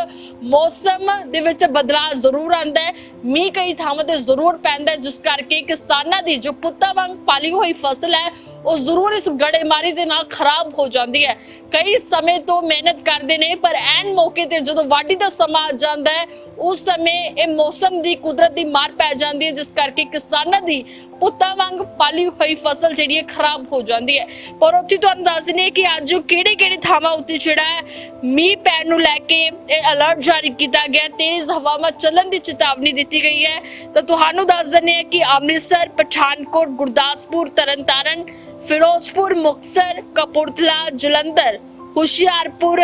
ਮੌਸਮ ਦੇ ਵਿੱਚ ਬਦਲਾਅ ਜ਼ਰੂਰ ਆਂਦਾ ਹੈ। ਮੀਂਹ ਕਈ ਥਾਵਾਂ ਤੇ ਜ਼ਰੂਰ ਪੈਂਦਾ ਜਿਸ ਕਰਕੇ ਕਿਸਾਨਾਂ ਦੀ ਜੋ ਪੁੱਤਾਂ ਵਾਂਗ ਪਾਲੀ ਹੋਈ ਫਸਲ ਹੈ, ਉਹ ਜ਼ਰੂਰ ਇਸ ਗੜੇਮਾਰੀ ਦੇ ਨਾਲ ਖਰਾਬ ਹੋ ਜਾਂਦੀ ਹੈ। ਕਈ ਸਮੇਂ ਤੋਂ ਮਿਹਨਤ ਕਰਦੇ ਨੇ, ਪਰ ਐਨ ਮੌਕੇ ਤੇ ਜਦੋਂ ਵਾਢੀ ਦਾ ਸਮਾਂ ਆ ਜਾਂਦਾ ਹੈ, ਉਸ ਸਮੇਂ ਇਹ ਮੌਸਮ ਦੀ ਕੁਦਰਤ ਦੀ ਮਾਰ ਪੈ ਜਾਂਦੀ ਹੈ, ਜਿਸ ਕਰਕੇ ਕਿਸਾਨਾਂ ਦੀ ਪੁੱਤਾਂ ਵਾਂਗ ਪਾਲੀ ਹੋਈ ਫਸਲ ਜਿਹੜੀ ਹੈ, ਖਰਾਬ ਹੋ ਜਾਂਦੀ ਹੈ। ਪਰ ਉੱਥੇ ਤੁਹਾਨੂੰ ਦੱਸ ਦਿੰਦੇ ਕਿ ਅੱਜ ਕਿਹੜੇ ਕਿਹੜੇ ਥਾਵਾਂ ਉੱਤੇ ਜਿਹੜਾ ਹੈ ਮੀਂਹ ਪੈਣ ਨੂੰ ਲੈ ਕੇ ਇਹ ਅਲਰਟ ਜਾਰੀ ਕੀਤਾ ਗਿਆ, ਤੇਜ਼ ਹਵਾਵਾਂ ਚੱਲਣ ਦੀ ਚੇਤਾਵਨੀ ਦਿੱਤੀ ਗਈ ਹੈ। ਤਾਂ ਤੁਹਾਨੂੰ ਦੱਸ ਦਿੰਦੇ ਹਾਂ ਕਿ ਅੰਮ੍ਰਿਤਸਰ, ਪਠਾਨਕੋਟ, ਗੁਰਦਾਸਪੁਰ, ਤਰਨਤਾਰਨ, ਫਿਰੋਜ਼ਪੁਰ, ਮੁਕਤਸਰ, ਕਪੂਰਥਲਾ, ਜਲੰਧਰ, ਹੁਸ਼ਿਆਰਪੁਰ,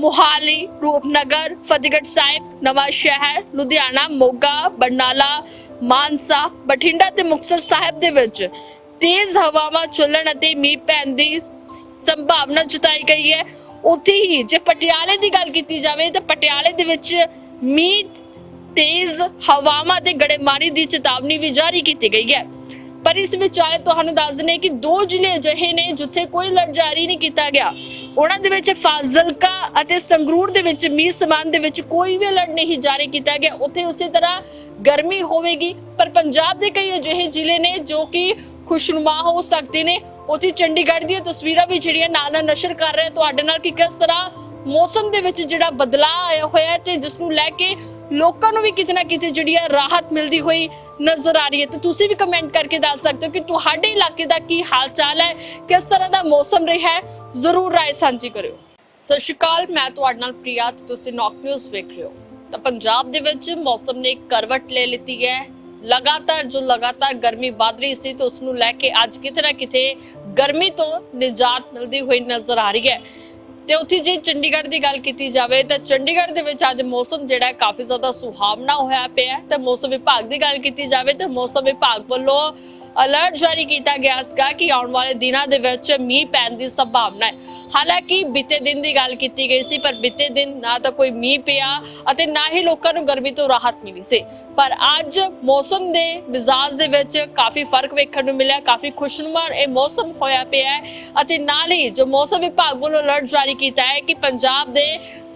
ਮੁਹਾਲੀ, ਰੂਪਨਗਰ, ਫਤਿਹਗੜ੍ਹ ਸਾਹਿਬ ਨਵਾਂ ਸ਼ਹਿਰ ਲੁਧਿਆਣਾ, ਮੋਗਾ, ਬਰਨਾਲਾ, ਮਾਨਸਾ, ਬਠਿੰਡਾ ਤੇ ਮੁਕਤਸਰ ਸਾਹਿਬ ਦੇ ਵਿੱਚ ਤੇਜ਼ ਹਵਾਵਾਂ ਚੱਲਣ ਅਤੇ ਮੀਂਹ ਪੈਣ ਦੀ ਸੰਭਾਵਨਾ ਜਤਾਈ ਗਈ ਹੈ। ਉੱਥੇ ਹੀ ਜੇ ਪਟਿਆਲੇ ਦੀ ਗੱਲ ਕੀਤੀ ਜਾਵੇ ਤਾਂ ਪਟਿਆਲੇ ਦੇ ਵਿੱਚ ਮੀਂਹ, ਤੇਜ਼ ਹਵਾਵਾਂ ਤੇ ਗੜੇਮਾਰੀ ਦੀ ਚੇਤਾਵਨੀ ਵੀ ਜਾਰੀ ਕੀਤੀ ਗਈ ਹੈ। ਪਰ ਇਸ ਵਿਚਾਲੇ ਤੁਹਾਨੂੰ ਦੱਸ ਦਿੰਦੇ ਕਿ ਦੋ ਜ਼ਿਲ੍ਹੇ ਅਜਿਹੇ ਨੇ ਜਿੱਥੇ ਕੋਈ ਅਲਰਟ ਜਾਰੀ ਨਹੀਂ ਕੀਤਾ ਗਿਆ। ਉਹਨਾਂ ਦੇ ਵਿੱਚ ਫਾਜ਼ਿਲਕਾ ਅਤੇ ਸੰਗਰੂਰ ਦੇ ਵਿੱਚ ਮੀਂਹ ਸਮਾਨ ਦੇ ਵਿੱਚ ਕੋਈ ਵੀ ਅਲਰਟ ਨਹੀਂ ਜਾਰੀ ਕੀਤਾ ਗਿਆ। ਉੱਥੇ ਉਸੇ ਤਰ੍ਹਾਂ ਗਰਮੀ ਹੋਵੇਗੀ। ਪਰ ਪੰਜਾਬ ਦੇ ਕਈ ਅਜਿਹੇ ਜ਼ਿਲ੍ਹੇ ਨੇ ਜੋ ਕਿ ਖੁਸ਼ਨੁਮਾ ਹੋ ਸਕਦੇ ਨੇ। ਉੱਥੇ ਚੰਡੀਗੜ੍ਹ ਦੀਆਂ ਤਸਵੀਰਾਂ ਵੀ ਜਿਹੜੀਆਂ ਨਾਲ ਨਾਲ ਨਸ਼ਰ ਕਰ ਰਹੇ ਤੁਹਾਡੇ ਨਾਲ ਕਿ ਕਿਸ ਤਰ੍ਹਾਂ ਮੌਸਮ ਦੇ ਵਿੱਚ ਜਿਹੜਾ ਬਦਲਾਅ ਆਇਆ ਹੋਇਆ ਹੈ ਤੇ ਜਿਸ ਨੂੰ ਲੈ ਕੇ ਲੋਕਾਂ ਨੂੰ ਵੀ ਕਿਤੇ ਨਾ ਕਿਤੇ ਜਿਹੜੀ ਹੈ ਰਾਹਤ ਮਿਲਦੀ ਹੋਈ ਨਜ਼ਰ ਆ ਰਹੀ ਹੈ। ਤੇ ਤੁਸੀਂ ਵੀ ਕਮੈਂਟ ਕਰਕੇ ਦੱਸ ਸਕਦੇ ਹੋ ਕਿ ਤੁਹਾਡੇ ਇਲਾਕੇ ਦਾ ਕੀ ਹਾਲ ਚਾਲ ਹੈ, ਕਿਸ ਤਰ੍ਹਾਂ ਦਾ ਮੌਸਮ ਰਿਹਾ ਹੈ, ਜ਼ਰੂਰ ਰਾਏ ਸਾਂਝੀ ਕਰਿਓ। ਸਤਿ ਸ਼੍ਰੀ ਅਕਾਲ, ਮੈਂ ਤੁਹਾਡੇ ਨਾਲ ਪ੍ਰਿਆ ਤੇ ਤੁਸੀਂ ਨੌਕ ਨਿਊਜ਼ ਵੇਖ ਰਹੇ ਹੋ। ਤਾਂ ਪੰਜਾਬ ਦੇ ਵਿੱਚ ਮੌਸਮ ਨੇ ਕਰਵਟ ਲੈ ਲਿੱਤੀ ਹੈ। ਲਗਾਤਾਰ ਜੋ ਲਗਾਤਾਰ ਗਰਮੀ ਵਧ ਰਹੀ ਸੀ ਤੇ ਉਸ ਨੂੰ ਲੈ ਕੇ ਅੱਜ ਕਿਤੇ ਨਾ ਕਿਤੇ ਗਰਮੀ ਤੋਂ ਨਿਜਾਤ ਮਿਲਦੀ ਹੋਈ ਨਜ਼ਰ ਆ ਰਹੀ ਹੈ। ਤੇ ਉੱਥੇ ਜੇ ਚੰਡੀਗੜ੍ਹ ਦੀ ਗੱਲ ਕੀਤੀ ਜਾਵੇ ਤਾਂ ਚੰਡੀਗੜ੍ਹ ਦੇ ਵਿੱਚ ਅੱਜ ਮੌਸਮ ਜਿਹੜਾ ਕਾਫੀ ਜ਼ਿਆਦਾ ਸੁਹਾਵਣਾ ਹੋਇਆ ਪਿਆ ਤੇ ਮੌਸਮ ਵਿਭਾਗ ਦੀ ਗੱਲ ਕੀਤੀ ਜਾਵੇ ਤਾਂ ਮੌਸਮ ਵਿਭਾਗ ਵੱਲੋਂ ਅਲਰਟ ਜਾਰੀ ਕੀਤਾ ਗਿਆ ਸੀਗਾ ਕਿ ਆਉਣ ਵਾਲੇ ਦਿਨਾਂ ਦੇ ਵਿੱਚ ਮੀਂਹ ਪੈਣ ਦੀ ਸੰਭਾਵਨਾ ਹੈ। ਹਾਲਾਂਕਿ ਬੀਤੇ ਦਿਨ ਦੀ ਗੱਲ ਕੀਤੀ ਗਈ ਸੀ, ਪਰ ਬੀਤੇ ਦਿਨ ਨਾ ਤਾਂ ਕੋਈ ਮੀਂਹ ਪਿਆ ਅਤੇ ਨਾ ਹੀ ਲੋਕਾਂ ਨੂੰ ਗਰਮੀ ਤੋਂ ਰਾਹਤ ਮਿਲੀ ਸੀ। ਪਰ ਅੱਜ ਮੌਸਮ ਦੇ ਮਿਜ਼ਾਜ ਦੇ ਵਿੱਚ ਕਾਫੀ ਫ਼ਰਕ ਵੇਖਣ ਨੂੰ ਮਿਲਿਆ, ਕਾਫੀ ਖੁਸ਼ਨੁਮਾ ਇਹ ਮੌਸਮ ਹੋਇਆ ਪਿਆ ਹੈ ਅਤੇ ਨਾਲ ਹੀ ਜੋ ਮੌਸਮ ਵਿਭਾਗ ਵੱਲੋਂ ਅਲਰਟ ਜਾਰੀ ਕੀਤਾ ਹੈ ਕਿ ਪੰਜਾਬ ਦੇ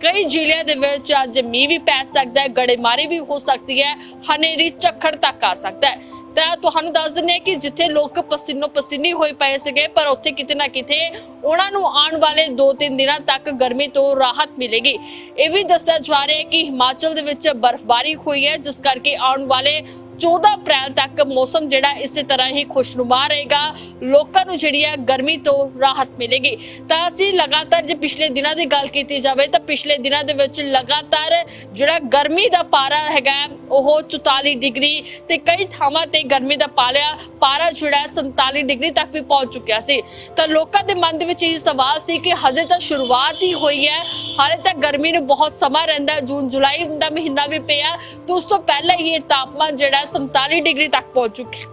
ਕਈ ਜ਼ਿਲ੍ਹਿਆਂ ਦੇ ਵਿੱਚ ਅੱਜ ਮੀਂਹ ਵੀ ਪੈ ਸਕਦਾ ਹੈ, ਗੜੇਮਾਰੀ ਵੀ ਹੋ ਸਕਦੀ ਹੈ, ਹਨੇਰੀ ਝੱਖੜ ਤੱਕ ਆ ਸਕਦਾ ਹੈ। ਤਾਂ ਤੁਹਾਨੂੰ ਦੱਸ ਦਿੰਦੇ ਹਾਂ ਕਿ ਜਿੱਥੇ ਲੋਕ ਪਸੀਨੋ ਪਸੀਨੀ ਹੋਏ ਪਏ ਸੀਗੇ, ਪਰ ਉੱਥੇ ਕਿਤੇ ਨਾ ਕਿਤੇ ਉਹਨਾਂ ਨੂੰ ਆਉਣ ਵਾਲੇ 2-3 ਦਿਨਾਂ ਤੱਕ ਗਰਮੀ ਤੋਂ ਰਾਹਤ ਮਿਲੇਗੀ। ਇਹ ਵੀ ਦੱਸਿਆ ਜਾ ਰਿਹਾ ਹੈ ਕਿ ਹਿਮਾਚਲ ਦੇ ਵਿੱਚ ਬਰਫ਼ਬਾਰੀ ਹੋਈ ਹੈ, ਜਿਸ ਕਰਕੇ ਆਉਣ ਵਾਲੇ 14 ਅਪ੍ਰੈਲ ਤੱਕ ਮੌਸਮ ਜਿਹੜਾ ਇਸੇ ਤਰ੍ਹਾਂ ਹੀ ਖੁਸ਼ਨੁਮਾ ਰਹੇਗਾ। ਲੋਕਾਂ ਨੂੰ ਜਿਹੜੀ ਹੈ ਗਰਮੀ ਤੋਂ ਰਾਹਤ ਮਿਲੇਗੀ। ਤਾਂ ਅਸੀਂ ਲਗਾਤਾਰ ਜੇ ਪਿਛਲੇ ਦਿਨਾਂ ਦੀ ਗੱਲ ਕੀਤੀ ਜਾਵੇ ਤਾਂ ਪਿਛਲੇ ਦਿਨਾਂ ਦੇ ਵਿੱਚ ਲਗਾਤਾਰ ਜਿਹੜਾ ਗਰਮੀ ਦਾ ਪਾਰਾ ਹੈਗਾ, ਉਹ 44 ਡਿਗਰੀ ਤੇ ਕਈ ਥਾਵਾਂ ਤੇ ਗਰਮੀ ਦਾ ਪਾਲਿਆ, ਪਾਰਾ ਜਿਹੜਾ ਹੈ 47 ਡਿਗਰੀ ਤੱਕ ਵੀ ਪਹੁੰਚ ਚੁੱਕਿਆ ਸੀ। ਤਾਂ ਲੋਕਾਂ ਦੇ ਮਨ ਦੇ ਵਿੱਚ ਇਹ ਸਵਾਲ ਸੀ ਕਿ ਹਜੇ ਤਾਂ ਸ਼ੁਰੂਆਤ ਹੀ ਹੋਈ ਹੈ। ਹਾਲੇ ਤੱਕ ਗਰਮੀ ਨੂੰ ਬਹੁਤ ਸਮਾਂ ਰਹਿੰਦਾ, ਜੂਨ ਜੁਲਾਈ ਦਾ ਮਹੀਨਾ ਵੀ ਪਿਆ। ਤੇ ਉਸ ਤੋਂ ਪਹਿਲਾਂ ਹੀ ਇਹ ਤਾਪਮਾਨ ਜਿਹੜਾ 47 ਡਿਗਰੀ ਤੱਕ ਪਹੁੰਚ ਚੁੱਕੀ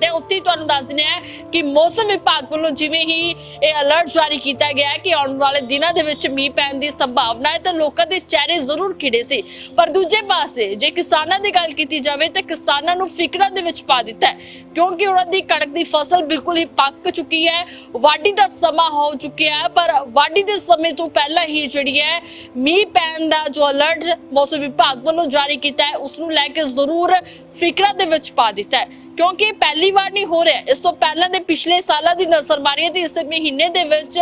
ਤੇ ਉੱਥੇ ਤੁਹਾਨੂੰ ਦੱਸ ਦਿੰਦੇ ਆ ਕਿ ਮੌਸਮ ਵਿਭਾਗ ਵੱਲੋਂ ਜਿਵੇਂ ਹੀ ਇਹ ਅਲਰਟ ਜਾਰੀ ਕੀਤਾ ਗਿਆ ਹੈ ਕਿ ਆਉਣ ਵਾਲੇ ਦਿਨਾਂ ਦੇ ਵਿੱਚ ਮੀਂਹ ਪੈਣ ਦੀ ਸੰਭਾਵਨਾ ਹੈ ਤਾਂ ਲੋਕਾਂ ਦੇ ਚਿਹਰੇ ਜ਼ਰੂਰ ਖਿੜੇ ਸੀ। ਪਰ ਦੂਜੇ ਪਾਸੇ ਜੇ ਕਿਸਾਨਾਂ ਦੀ ਗੱਲ ਕੀਤੀ ਜਾਵੇ ਤਾਂ ਕਿਸਾਨਾਂ ਨੂੰ ਫਿਕਰਾਂ ਦੇ ਵਿੱਚ ਪਾ ਦਿੱਤਾ ਹੈ, ਕਿਉਂਕਿ ਉਹਨਾਂ ਦੀ ਕਣਕ ਦੀ ਫਸਲ ਬਿਲਕੁਲ ਹੀ ਪੱਕ ਚੁੱਕੀ ਹੈ, ਵਾਢੀ ਦਾ ਸਮਾਂ ਹੋ ਚੁੱਕਿਆ ਹੈ, ਪਰ ਵਾਢੀ ਦੇ ਸਮੇਂ ਤੋਂ ਪਹਿਲਾਂ ਹੀ ਜਿਹੜੀ ਹੈ ਮੀਂਹ ਪੈਣ ਦਾ ਜੋ ਅਲਰਟ ਮੌਸਮ ਵਿਭਾਗ ਵੱਲੋਂ ਜਾਰੀ ਕੀਤਾ ਹੈ ਉਸ ਨੂੰ ਲੈ ਕੇ ਜ਼ਰੂਰ ਫਿਕਰਾਂ ਦੇ ਵਿੱਚ ਪਾ ਦਿੱਤਾ ਹੈ। ਕਿਉਂਕਿ ਇਹ ਪਹਿਲੀ ਵਾਰ ਨਹੀਂ ਹੋ ਰਿਹਾ। ਇਸ ਤੋਂ ਪਹਿਲਾਂ ਦੇ ਪਿਛਲੇ ਸਾਲਾਂ ਦੀ ਨਜ਼ਰ ਮਾਰੀਏ ਤੇ ਇਸ ਮਹੀਨੇ ਦੇ ਵਿੱਚ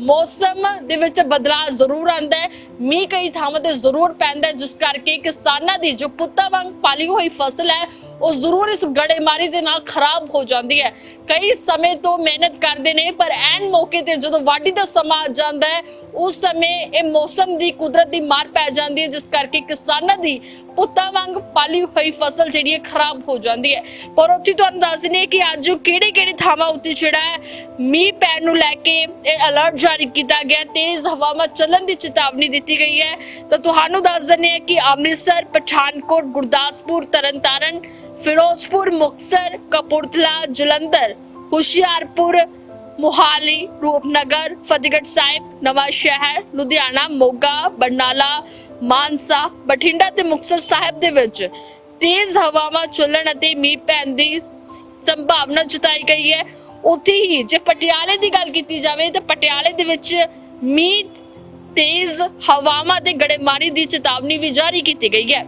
ਮੌਸਮ ਦੇ ਵਿੱਚ ਬਦਲਾਅ ਜ਼ਰੂਰ ਆਂਦਾ ਹੈ। ਮੀਂਹ ਕਈ ਥਾਵਾਂ ਤੇ ਜ਼ਰੂਰ ਪੈਂਦਾ ਜਿਸ ਕਰਕੇ ਕਿਸਾਨਾਂ ਦੀ ਜੋ ਪੁੱਤਾਂ ਵਾਂਗ ਪਾਲੀ ਹੋਈ ਫਸਲ ਹੈ, ਉਹ ਜ਼ਰੂਰ ਇਸ ਗੜੇਮਾਰੀ ਦੇ ਨਾਲ ਖਰਾਬ ਹੋ ਜਾਂਦੀ ਹੈ। ਕਈ ਸਮੇਂ ਤੋਂ ਮਿਹਨਤ ਕਰਦੇ ਨੇ, ਪਰ ਐਨ ਮੌਕੇ ਤੇ ਜਦੋਂ ਵਾਢੀ ਦਾ ਸਮਾਂ ਆ ਜਾਂਦਾ ਹੈ, ਉਸ ਸਮੇਂ ਇਹ ਮੌਸਮ ਦੀ ਕੁਦਰਤ ਦੀ ਮਾਰ ਪੈ ਜਾਂਦੀ ਹੈ, ਜਿਸ ਕਰਕੇ ਕਿਸਾਨਾਂ ਦੀ ਪੁੱਤਾਂ ਵਾਂਗ ਪਾਲੀ ਹੋਈ ਫਸਲ ਜਿਹੜੀ ਹੈ, ਖਰਾਬ ਹੋ ਜਾਂਦੀ ਹੈ। ਪਰ ਉੱਥੇ ਤੁਹਾਨੂੰ ਦੱਸ ਦਿੰਦੇ ਕਿ ਅੱਜ ਕਿਹੜੇ ਕਿਹੜੇ ਥਾਵਾਂ ਉੱਤੇ ਜਿਹੜਾ ਹੈ ਮੀਂਹ ਪੈਣ ਨੂੰ ਲੈ ਕੇ ਇਹ ਅਲਰਟ ਜਾਰੀ ਕੀਤਾ ਗਿਆ, ਤੇਜ਼ ਹਵਾਵਾਂ ਚੱਲਣ ਦੀ ਚੇਤਾਵਨੀ ਦਿੱਤੀ ਗਈ ਹੈ। ਤਾਂ ਤੁਹਾਨੂੰ ਦੱਸ ਦਿੰਦੇ ਹਾਂ ਕਿ ਅੰਮ੍ਰਿਤਸਰ, ਪਠਾਨਕੋਟ, ਗੁਰਦਾਸਪੁਰ, ਤਰਨਤਾਰਨ, ਫਿਰੋਜ਼ਪੁਰ, ਮੁਕਤਸਰ, ਕਪੂਰਥਲਾ, ਜਲੰਧਰ, ਹੁਸ਼ਿਆਰਪੁਰ, ਮੁਹਾਲੀ, ਰੂਪਨਗਰ, ਫਤਿਹਗੜ੍ਹ ਸਾਹਿਬ ਨਵਾਂ ਸ਼ਹਿਰ ਲੁਧਿਆਣਾ, ਮੋਗਾ, ਬਰਨਾਲਾ, ਮਾਨਸਾ, ਬਠਿੰਡਾ ਤੇ ਮੁਕਤਸਰ ਸਾਹਿਬ ਦੇ ਵਿੱਚ। ਤੇਜ਼ ਹਵਾਵਾਂ ਚੱਲਣ ਅਤੇ ਮੀਂਹ ਪੈਣ ਦੀ ਸੰਭਾਵਨਾ ਜਤਾਈ ਗਈ ਹੈ। ਉੱਥੇ ਹੀ ਜੇ ਪਟਿਆਲੇ ਦੀ ਗੱਲ ਕੀਤੀ ਜਾਵੇ ਤਾਂ ਪਟਿਆਲੇ ਦੇ ਵਿੱਚ ਮੀਂਹ, ਤੇਜ਼ ਹਵਾਵਾਂ ਤੇ ਗੜੇਮਾਰੀ ਦੀ ਚੇਤਾਵਨੀ ਵੀ ਜਾਰੀ ਕੀਤੀ ਗਈ ਹੈ।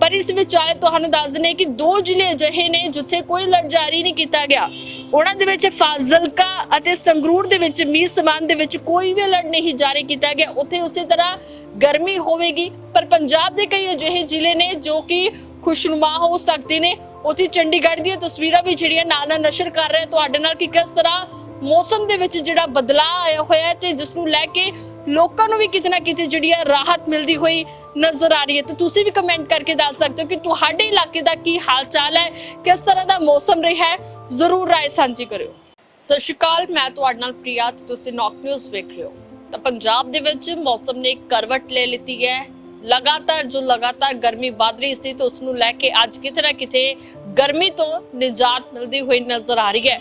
ਪਰ ਇਸ ਵਿਚਾਲੇ ਤੁਹਾਨੂੰ ਦੱਸ ਦਿੰਦੇ ਕਿ ਦੋ ਜ਼ਿਲ੍ਹੇ ਅਜਿਹੇ ਨੇ ਜਿੱਥੇ ਕੋਈ ਅਲਰਟ ਜਾਰੀ ਨਹੀਂ ਕੀਤਾ ਗਿਆ। ਉਹਨਾਂ ਦੇ ਵਿੱਚ ਫਾਜ਼ਿਲਕਾ ਅਤੇ ਸੰਗਰੂਰ ਦੇ ਵਿੱਚ ਮੀਂਹ ਸਮਾਨ ਦੇ ਵਿੱਚ ਕੋਈ ਵੀ ਅਲਰਟ ਨਹੀਂ ਜਾਰੀ ਕੀਤਾ ਗਿਆ। ਉੱਥੇ ਉਸੇ ਤਰ੍ਹਾਂ ਗਰਮੀ ਹੋਵੇਗੀ। ਪਰ ਪੰਜਾਬ ਦੇ ਕਈ ਅਜਿਹੇ ਜ਼ਿਲ੍ਹੇ ਨੇ ਜੋ ਕਿ ਖੁਸ਼ਨੁਮਾ ਹੋ ਸਕਦੇ ਨੇ। ਉੱਥੇ ਚੰਡੀਗੜ੍ਹ ਦੀਆਂ ਤਸਵੀਰਾਂ ਵੀ ਜਿਹੜੀਆਂ ਨਾਲ ਨਾਲ ਨਸ਼ਰ ਕਰ ਰਹੇ ਤੁਹਾਡੇ ਨਾਲ ਕਿ ਕਿਸ ਤਰ੍ਹਾਂ ਮੌਸਮ ਦੇ ਵਿੱਚ ਜਿਹੜਾ ਬਦਲਾਅ ਆਇਆ ਹੋਇਆ ਹੈ ਤੇ ਜਿਸ ਨੂੰ ਲੈ ਕੇ ਲੋਕਾਂ ਨੂੰ ਵੀ ਕਿਤੇ ਨਾ ਕਿਤੇ ਜਿਹੜੀ ਹੈ ਰਾਹਤ ਮਿਲਦੀ ਹੋਈ ਨਜ਼ਰ ਆ ਰਹੀ ਹੈ। ਤੇ ਤੁਸੀਂ ਵੀ ਕਮੈਂਟ ਕਰਕੇ ਦੱਸ ਸਕਦੇ ਹੋ ਕਿ ਤੁਹਾਡੇ ਇਲਾਕੇ ਦਾ ਕੀ ਹਾਲ ਚਾਲ ਹੈ, ਕਿਸ ਤਰ੍ਹਾਂ ਦਾ ਮੌਸਮ ਰਿਹਾ ਹੈ। ਜ਼ਰੂਰ ਰਾਏ ਸਾਂਝੀ ਕਰਿਓ। ਸਤਿ ਸ਼੍ਰੀ ਅਕਾਲ, ਮੈਂ ਤੁਹਾਡੇ ਨਾਲ ਪ੍ਰਿਆ ਤੇ ਤੁਸੀਂ ਨੌਕ ਨਿਊਜ਼ ਵੇਖ ਰਹੇ ਹੋ। ਤਾਂ ਪੰਜਾਬ ਦੇ ਵਿੱਚ ਮੌਸਮ ਨੇ ਕਰਵਟ ਲੈ ਲਿੱਤੀ ਹੈ। ਲਗਾਤਾਰ ਜੋ ਲਗਾਤਾਰ ਗਰਮੀ ਵਧ ਰਹੀ ਸੀ ਤੇ ਉਸ ਨੂੰ ਲੈ ਕੇ ਅੱਜ ਕਿਤੇ ਨਾ ਕਿਤੇ ਗਰਮੀ ਤੋਂ ਨਿਜਾਤ ਮਿਲਦੀ ਹੋਈ ਨਜ਼ਰ ਆ ਰਹੀ ਹੈ।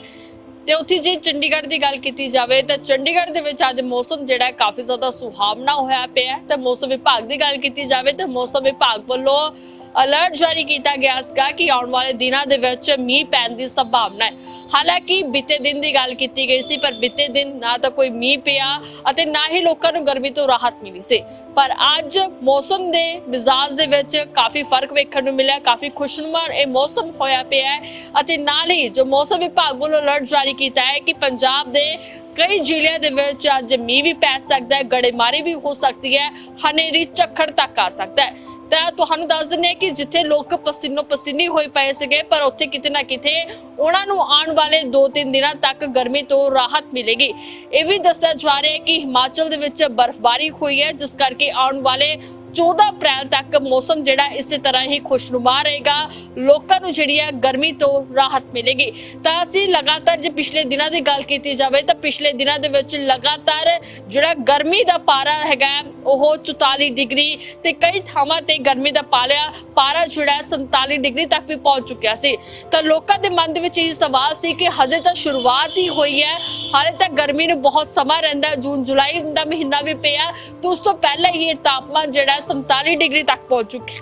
ਤੇ ਉੱਥੇ ਜੇ ਚੰਡੀਗੜ੍ਹ ਦੀ ਗੱਲ ਕੀਤੀ ਜਾਵੇ ਤਾਂ ਚੰਡੀਗੜ੍ਹ ਦੇ ਵਿੱਚ ਅੱਜ ਮੌਸਮ ਜਿਹੜਾ ਹੈ ਕਾਫੀ ਜ਼ਿਆਦਾ ਸੁਹਾਵਣਾ ਹੋਇਆ ਪਿਆ ਹੈ। ਤੇ ਮੌਸਮ ਵਿਭਾਗ ਦੀ ਗੱਲ ਕੀਤੀ ਜਾਵੇ ਤਾਂ ਮੌਸਮ ਵਿਭਾਗ ਵੱਲੋਂ ਅਲਰਟ ਜਾਰੀ ਕੀਤਾ ਗਿਆ ਸੀਗਾ ਕਿ ਆਉਣ ਵਾਲੇ ਦਿਨਾਂ ਦੇ ਵਿੱਚ ਮੀਂਹ ਪੈਣ ਦੀ ਸੰਭਾਵਨਾ ਹੈ। ਹਾਲਾਂਕਿ ਬੀਤੇ ਦਿਨ ਦੀ ਗੱਲ ਕੀਤੀ ਗਈ ਸੀ, ਪਰ ਬੀਤੇ ਦਿਨ ਨਾ ਤਾਂ ਕੋਈ ਮੀਂਹ ਪਿਆ ਅਤੇ ਨਾ ਹੀ ਲੋਕਾਂ ਨੂੰ ਗਰਮੀ ਤੋਂ ਰਾਹਤ ਮਿਲੀ ਸੀ। ਪਰ ਅੱਜ ਮੌਸਮ ਦੇ ਮਿਜ਼ਾਜ ਦੇ ਵਿੱਚ ਕਾਫੀ ਫ਼ਰਕ ਵੇਖਣ ਨੂੰ ਮਿਲਿਆ, ਕਾਫੀ ਖੁਸ਼ਨੁਮਾ ਇਹ ਮੌਸਮ ਹੋਇਆ ਪਿਆ ਹੈ ਅਤੇ ਨਾਲ ਹੀ ਜੋ ਮੌਸਮ ਵਿਭਾਗ ਵੱਲੋਂ ਅਲਰਟ ਜਾਰੀ ਕੀਤਾ ਹੈ ਕਿ ਪੰਜਾਬ ਦੇ ਕਈ ਜ਼ਿਲ੍ਹਿਆਂ ਦੇ ਵਿੱਚ ਅੱਜ ਮੀਂਹ ਵੀ ਪੈ ਸਕਦਾ ਹੈ, ਗੜੇਮਾਰੀ ਵੀ ਹੋ ਸਕਦੀ ਹੈ, ਹਨੇਰੀ ਝੱਖੜ ਤੱਕ ਆ ਸਕਦਾ ਹੈ। ਤਾਂ ਤੁਹਾਨੂੰ ਦੱਸ ਦਿੰਦੇ ਹਾਂ ਕਿ ਜਿੱਥੇ ਲੋਕ ਪਸੀਨੋ ਪਸੀਨੀ ਹੋਏ ਪਏ ਸੀਗੇ, ਪਰ ਉੱਥੇ ਕਿਤੇ ਨਾ ਕਿਤੇ ਉਹਨਾਂ ਨੂੰ ਆਉਣ ਵਾਲੇ 2-3 ਦਿਨਾਂ ਤੱਕ ਗਰਮੀ ਤੋਂ ਰਾਹਤ ਮਿਲੇਗੀ। ਇਹ ਵੀ ਦੱਸਿਆ ਜਾ ਰਿਹਾ ਹੈ ਕਿ ਹਿਮਾਚਲ ਦੇ ਵਿੱਚ ਬਰਫ਼ਬਾਰੀ ਹੋਈ ਹੈ, ਜਿਸ ਕਰਕੇ ਆਉਣ ਵਾਲੇ 14 ਅਪ੍ਰੈਲ ਤੱਕ ਮੌਸਮ ਜਿਹੜਾ ਇਸੇ ਤਰ੍ਹਾਂ ਹੀ ਖੁਸ਼ਨੁਮਾ ਰਹੇਗਾ। ਲੋਕਾਂ ਨੂੰ ਜਿਹੜੀ ਹੈ ਗਰਮੀ ਤੋਂ ਰਾਹਤ ਮਿਲੇਗੀ। ਤਾਂ ਅਸੀਂ ਲਗਾਤਾਰ ਜੇ ਪਿਛਲੇ ਦਿਨਾਂ ਦੀ ਗੱਲ ਕੀਤੀ ਜਾਵੇ ਤਾਂ ਪਿਛਲੇ ਦਿਨਾਂ ਦੇ ਵਿੱਚ ਲਗਾਤਾਰ ਜਿਹੜਾ ਗਰਮੀ ਦਾ ਪਾਰਾ ਹੈਗਾ, ਉਹ 44 ਡਿਗਰੀ ਤੇ ਕਈ ਥਾਵਾਂ ਤੇ ਗਰਮੀ ਦਾ ਪਾਲਿਆ, ਪਾਰਾ ਜਿਹੜਾ ਹੈ 47 ਡਿਗਰੀ ਤੱਕ ਵੀ ਪਹੁੰਚ ਚੁੱਕਿਆ ਸੀ। ਤਾਂ ਲੋਕਾਂ ਦੇ ਮਨ ਦੇ ਵਿੱਚ ਇਹ ਸਵਾਲ ਸੀ ਕਿ ਹਜੇ ਤਾਂ ਸ਼ੁਰੂਆਤ ਹੀ ਹੋਈ ਹੈ। ਹਾਲੇ ਤੱਕ ਗਰਮੀ ਨੂੰ ਬਹੁਤ ਸਮਾਂ ਰਹਿੰਦਾ, ਜੂਨ ਜੁਲਾਈ ਦਾ ਮਹੀਨਾ ਵੀ ਪਿਆ। ਤੇ ਉਸ ਤੋਂ ਪਹਿਲਾਂ ਹੀ ਇਹ ਤਾਪਮਾਨ ਜਿਹੜਾ 47 ਡਿਗਰੀ ਤੱਕ ਪਹੁੰਚ ਚੁੱਕੀ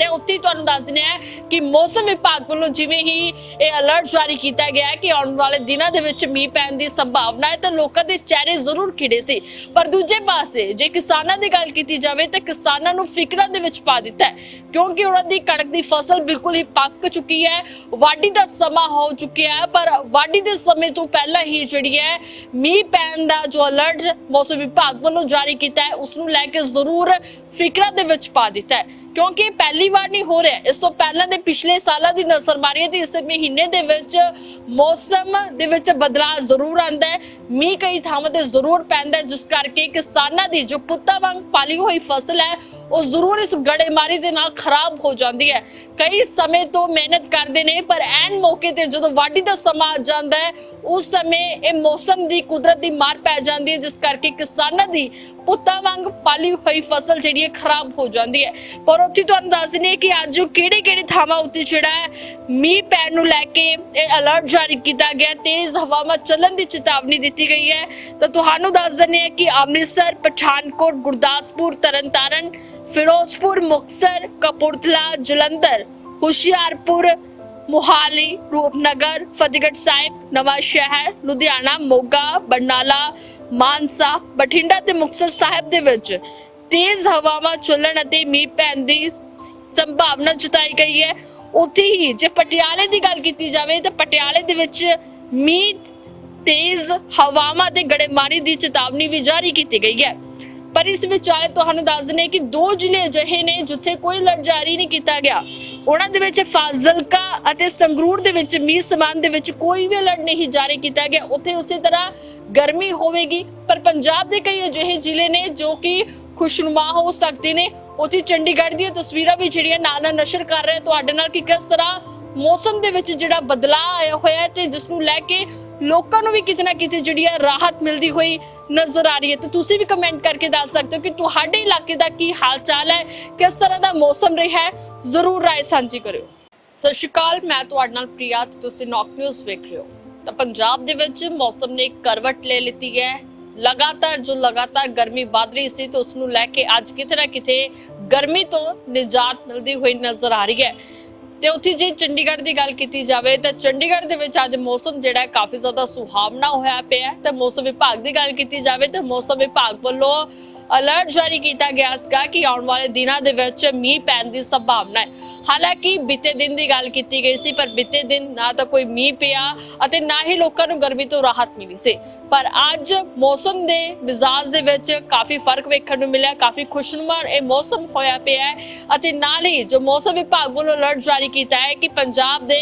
ਤੇ ਉੱਥੇ ਤੁਹਾਨੂੰ ਦੱਸ ਦਿੰਦੇ ਆ ਕਿ ਮੌਸਮ ਵਿਭਾਗ ਵੱਲੋਂ ਜਿਵੇਂ ਹੀ ਇਹ ਅਲਰਟ ਜਾਰੀ ਕੀਤਾ ਗਿਆ ਹੈ ਕਿ ਆਉਣ ਵਾਲੇ ਦਿਨਾਂ ਦੇ ਵਿੱਚ ਮੀਂਹ ਪੈਣ ਦੀ ਸੰਭਾਵਨਾ ਹੈ, ਤਾਂ ਲੋਕਾਂ ਦੇ ਚਿਹਰੇ ਜ਼ਰੂਰ ਖਿੜੇ ਸੀ। ਪਰ ਦੂਜੇ ਪਾਸੇ, ਜੇ ਕਿਸਾਨਾਂ ਦੀ ਗੱਲ ਕੀਤੀ ਜਾਵੇ, ਤਾਂ ਕਿਸਾਨਾਂ ਨੂੰ ਫਿਕਰਾਂ ਦੇ ਵਿੱਚ ਪਾ ਦਿੱਤਾ ਹੈ, ਕਿਉਂਕਿ ਉਹਨਾਂ ਦੀ ਕਣਕ ਦੀ ਫਸਲ ਬਿਲਕੁਲ ਹੀ ਪੱਕ ਚੁੱਕੀ ਹੈ, ਵਾਢੀ ਦਾ ਸਮਾਂ ਹੋ ਚੁੱਕਿਆ ਹੈ, ਪਰ ਵਾਢੀ ਦੇ ਸਮੇਂ ਤੋਂ ਪਹਿਲਾਂ ਹੀ ਜਿਹੜੀ ਹੈ, ਮੀਂਹ ਪੈਣ ਦਾ ਜੋ ਅਲਰਟ ਮੌਸਮ ਵਿਭਾਗ ਵੱਲੋਂ ਜਾਰੀ ਕੀਤਾ ਹੈ ਉਸ ਨੂੰ ਲੈ ਕੇ ਜ਼ਰੂਰ ਫਿਕਰਾਂ ਦੇ ਵਿੱਚ ਪਾ ਦਿੱਤਾ ਹੈ। ਕਿਉਂਕਿ ਇਹ ਪਹਿਲੀ ਵਾਰ ਨਹੀਂ ਹੋ ਰਿਹਾ। ਇਸ ਤੋਂ ਪਹਿਲਾਂ ਦੇ ਪਿਛਲੇ ਸਾਲਾਂ ਦੀ ਨਜ਼ਰ ਮਾਰੀਏ ਤੇ ਇਸ ਮਹੀਨੇ ਦੇ ਵਿੱਚ ਮੌਸਮ ਦੇ ਵਿੱਚ ਬਦਲਾਅ ਜ਼ਰੂਰ ਆਂਦਾ ਹੈ। ਮੀਂਹ ਕਈ ਥਾਵਾਂ ਤੇ ਜ਼ਰੂਰ ਪੈਂਦਾ ਜਿਸ ਕਰਕੇ ਕਿਸਾਨਾਂ ਦੀ ਜੋ ਪੁੱਤਾਂ ਵਾਂਗ ਪਾਲੀ ਹੋਈ ਫਸਲ ਹੈ, ਉਹ ਜ਼ਰੂਰ ਇਸ ਗੜੇਮਾਰੀ ਦੇ ਨਾਲ ਖਰਾਬ ਹੋ ਜਾਂਦੀ ਹੈ। ਕਈ ਸਮੇਂ ਤੋਂ ਮਿਹਨਤ ਕਰਦੇ ਨੇ, ਪਰ ਐਨ ਮੌਕੇ ਤੇ ਜਦੋਂ ਵਾਢੀ ਦਾ ਸਮਾਂ ਆ ਜਾਂਦਾ ਹੈ, ਉਸ ਸਮੇਂ ਇਹ ਮੌਸਮ ਦੀ ਕੁਦਰਤ ਦੀ ਮਾਰ ਪੈ ਜਾਂਦੀ ਹੈ, ਜਿਸ ਕਰਕੇ ਕਿਸਾਨਾਂ ਦੀ ਪੁੱਤਾਂ ਵਾਂਗ ਪਾਲੀ ਹੋਈ ਫਸਲ ਜਿਹੜੀ ਹੈ, ਖਰਾਬ ਹੋ ਜਾਂਦੀ ਹੈ। ਪਰ ਉੱਥੇ ਤੁਹਾਨੂੰ ਦੱਸ ਦਿੰਦੇ ਕਿ ਅੱਜ ਕਿਹੜੇ ਕਿਹੜੇ ਥਾਵਾਂ ਉੱਤੇ ਜਿਹੜਾ ਹੈ ਮੀਂਹ ਪੈਣ ਨੂੰ ਲੈ ਕੇ ਇਹ ਅਲਰਟ ਜਾਰੀ ਕੀਤਾ ਗਿਆ, ਤੇਜ਼ ਹਵਾਵਾਂ ਚੱਲਣ ਦੀ ਚੇਤਾਵਨੀ ਦਿੱਤੀ ਗਈ ਹੈ। ਤਾਂ ਤੁਹਾਨੂੰ ਦੱਸ ਦਿੰਦੇ ਹਾਂ ਕਿ ਅੰਮ੍ਰਿਤਸਰ, ਪਠਾਨਕੋਟ, ਗੁਰਦਾਸਪੁਰ, ਤਰਨਤਾਰਨ, ਫਿਰੋਜ਼ਪੁਰ, ਮੁਕਤਸਰ, ਕਪੂਰਥਲਾ, ਜਲੰਧਰ, ਹੁਸ਼ਿਆਰਪੁਰ, ਮੁਹਾਲੀ, ਰੂਪਨਗਰ, ਫਤਿਹਗੜ੍ਹ ਸਾਹਿਬ ਨਵਾਂ ਸ਼ਹਿਰ ਲੁਧਿਆਣਾ, ਮੋਗਾ, ਬਰਨਾਲਾ, ਮਾਨਸਾ, ਬਠਿੰਡਾ ਤੇ ਮੁਕਤਸਰ ਸਾਹਿਬ ਦੇ ਵਿੱਚ ਤੇਜ਼ ਹਵਾਵਾਂ ਚੱਲਣ ਅਤੇ ਮੀਂਹ ਪੈਣ ਦੀ ਸੰਭਾਵਨਾ ਜਤਾਈ ਗਈ ਹੈ। ਉੱਥੇ ਹੀ ਜੇ ਪਟਿਆਲੇ ਦੀ ਗੱਲ ਕੀਤੀ ਜਾਵੇ ਤਾਂ ਪਟਿਆਲੇ ਦੇ ਵਿੱਚ ਮੀਂਹ, ਤੇਜ਼ ਹਵਾਵਾਂ ਤੇ ਗੜੇਮਾਰੀ ਦੀ ਚੇਤਾਵਨੀ ਵੀ ਜਾਰੀ ਕੀਤੀ ਗਈ ਹੈ। ਪਰ ਇਸ ਵਿਚਾਲੇ ਤੁਹਾਨੂੰ ਦੱਸ ਦਿੰਦੇ ਕਿ ਦੋ ਜ਼ਿਲ੍ਹੇ ਅਜਿਹੇ ਨੇ ਜਿੱਥੇ ਕੋਈ ਅਲਰਟ ਜਾਰੀ ਨਹੀਂ ਕੀਤਾ ਗਿਆ। ਉਹਨਾਂ ਦੇ ਵਿੱਚ ਫਾਜ਼ਿਲਕਾ ਅਤੇ ਸੰਗਰੂਰ ਦੇ ਵਿੱਚ ਮੀਂਹ ਸਮਾਨ ਦੇ ਵਿੱਚ ਕੋਈ ਵੀ ਅਲਰਟ ਨਹੀਂ ਜਾਰੀ ਕੀਤਾ ਗਿਆ। ਉੱਥੇ ਉਸੇ ਤਰ੍ਹਾਂ ਗਰਮੀ ਹੋਵੇਗੀ, ਪਰ ਪੰਜਾਬ ਦੇ ਕਈ ਅਜਿਹੇ ਜ਼ਿਲ੍ਹੇ ਨੇ ਜੋ ਕਿ ਖੁਸ਼ਨੁਮਾ ਹੋ ਸਕਦੇ ਨੇ। ਉੱਥੇ ਚੰਡੀਗੜ੍ਹ ਦੀਆਂ ਤਸਵੀਰਾਂ ਵੀ ਜਿਹੜੀਆਂ ਨਾਲ ਨਾਲ ਨਸ਼ਰ ਕਰ ਰਹੇ ਤੁਹਾਡੇ ਨਾਲ ਕਿ ਕਿਸ ਤਰ੍ਹਾਂ ਮੌਸਮ ਦੇ ਵਿੱਚ ਜਿਹੜਾ ਬਦਲਾਅ ਆਇਆ ਹੋਇਆ ਤੇ ਜਿਸ ਨੂੰ ਲੈ ਕੇ ਲੋਕਾਂ ਨੂੰ ਵੀ ਕਿਤੇ ਨਾ ਕਿਤੇ ਜਿਹੜੀ ਆ ਰਾਹਤ ਮਿਲਦੀ ਹੋਈ ਨਜ਼ਰ ਆ ਰਹੀ ਹੈ। ਤੇ ਤੁਸੀਂ ਵੀ ਕਮੈਂਟ ਕਰਕੇ ਦੱਸ ਸਕਦੇ ਹੋ ਕਿ ਤੁਹਾਡੇ ਇਲਾਕੇ ਦਾ ਕੀ ਹਾਲ ਚਾਲ ਹੈ, ਕਿਸ ਤਰ੍ਹਾਂ ਦਾ ਮੌਸਮ ਰਿਹਾ ਹੈ? ਜ਼ਰੂਰ ਰਾਏ ਸਾਂਝੀ ਕਰਿਓ। ਸਤਿ ਸ਼੍ਰੀ ਅਕਾਲ, ਮੈਂ ਤੁਹਾਡੇ ਨਾਲ ਪ੍ਰਿਆ ਤੇ ਤੁਸੀਂ ਨੌਕ ਨਿਊਜ਼ ਵੇਖ ਰਹੇ ਹੋ। ਤਾਂ ਪੰਜਾਬ ਦੇ ਵਿੱਚ ਮੌਸਮ ਨੇ ਕਰਵਟ ਲੈ ਲਿੱਤੀ ਹੈ। ਲਗਾਤਾਰ ਜੋ ਲਗਾਤਾਰ ਗਰਮੀ ਵਧ ਰਹੀ ਸੀ ਤੇ ਉਸ ਨੂੰ ਲੈ ਕੇ ਅੱਜ ਕਿਤੇ ਨਾ ਕਿਤੇ ਗਰਮੀ ਤੋਂ ਨਿਜਾਤ ਮਿਲਦੀ ਹੋਈ ਨਜ਼ਰ ਆ ਰਹੀ ਹੈ। ਤੇ ਉੱਥੇ ਜੇ ਚੰਡੀਗੜ੍ਹ ਦੀ ਗੱਲ ਕੀਤੀ ਜਾਵੇ ਤਾਂ ਚੰਡੀਗੜ੍ਹ ਦੇ ਵਿੱਚ ਅੱਜ ਮੌਸਮ ਜਿਹੜਾ ਕਾਫੀ ਜ਼ਿਆਦਾ ਸੁਹਾਵਣਾ ਹੋਇਆ ਪਿਆ ਤੇ ਮੌਸਮ ਵਿਭਾਗ ਦੀ ਗੱਲ ਕੀਤੀ ਜਾਵੇ ਤਾਂ ਮੌਸਮ ਵਿਭਾਗ ਵੱਲੋਂ ਅਲਰਟ ਜਾਰੀ ਕੀਤਾ ਗਿਆ ਸੀਗਾ ਕਿ ਆਉਣ ਵਾਲੇ ਦਿਨਾਂ ਦੇ ਵਿੱਚ ਮੀਂਹ ਪੈਣ ਦੀ ਸੰਭਾਵਨਾ ਹੈ। ਹਾਲਾਂਕਿ ਬੀਤੇ ਦਿਨ ਦੀ ਗੱਲ ਕੀਤੀ ਗਈ ਸੀ, ਪਰ ਬੀਤੇ ਦਿਨ ਨਾ ਤਾਂ ਕੋਈ ਮੀਂਹ ਪਿਆ ਅਤੇ ਨਾ ਹੀ ਲੋਕਾਂ ਨੂੰ ਗਰਮੀ ਤੋਂ ਰਾਹਤ ਮਿਲੀ ਸੀ। ਪਰ ਅੱਜ ਮੌਸਮ ਦੇ ਮਿਜ਼ਾਜ ਦੇ ਵਿੱਚ ਕਾਫੀ ਫ਼ਰਕ ਵੇਖਣ ਨੂੰ ਮਿਲਿਆ, ਕਾਫੀ ਖੁਸ਼ਨੁਮਾ ਇਹ ਮੌਸਮ ਹੋਇਆ ਪਿਆ ਹੈ ਅਤੇ ਨਾਲ ਹੀ ਜੋ ਮੌਸਮ ਵਿਭਾਗ ਵੱਲੋਂ ਅਲਰਟ ਜਾਰੀ ਕੀਤਾ ਹੈ ਕਿ ਪੰਜਾਬ ਦੇ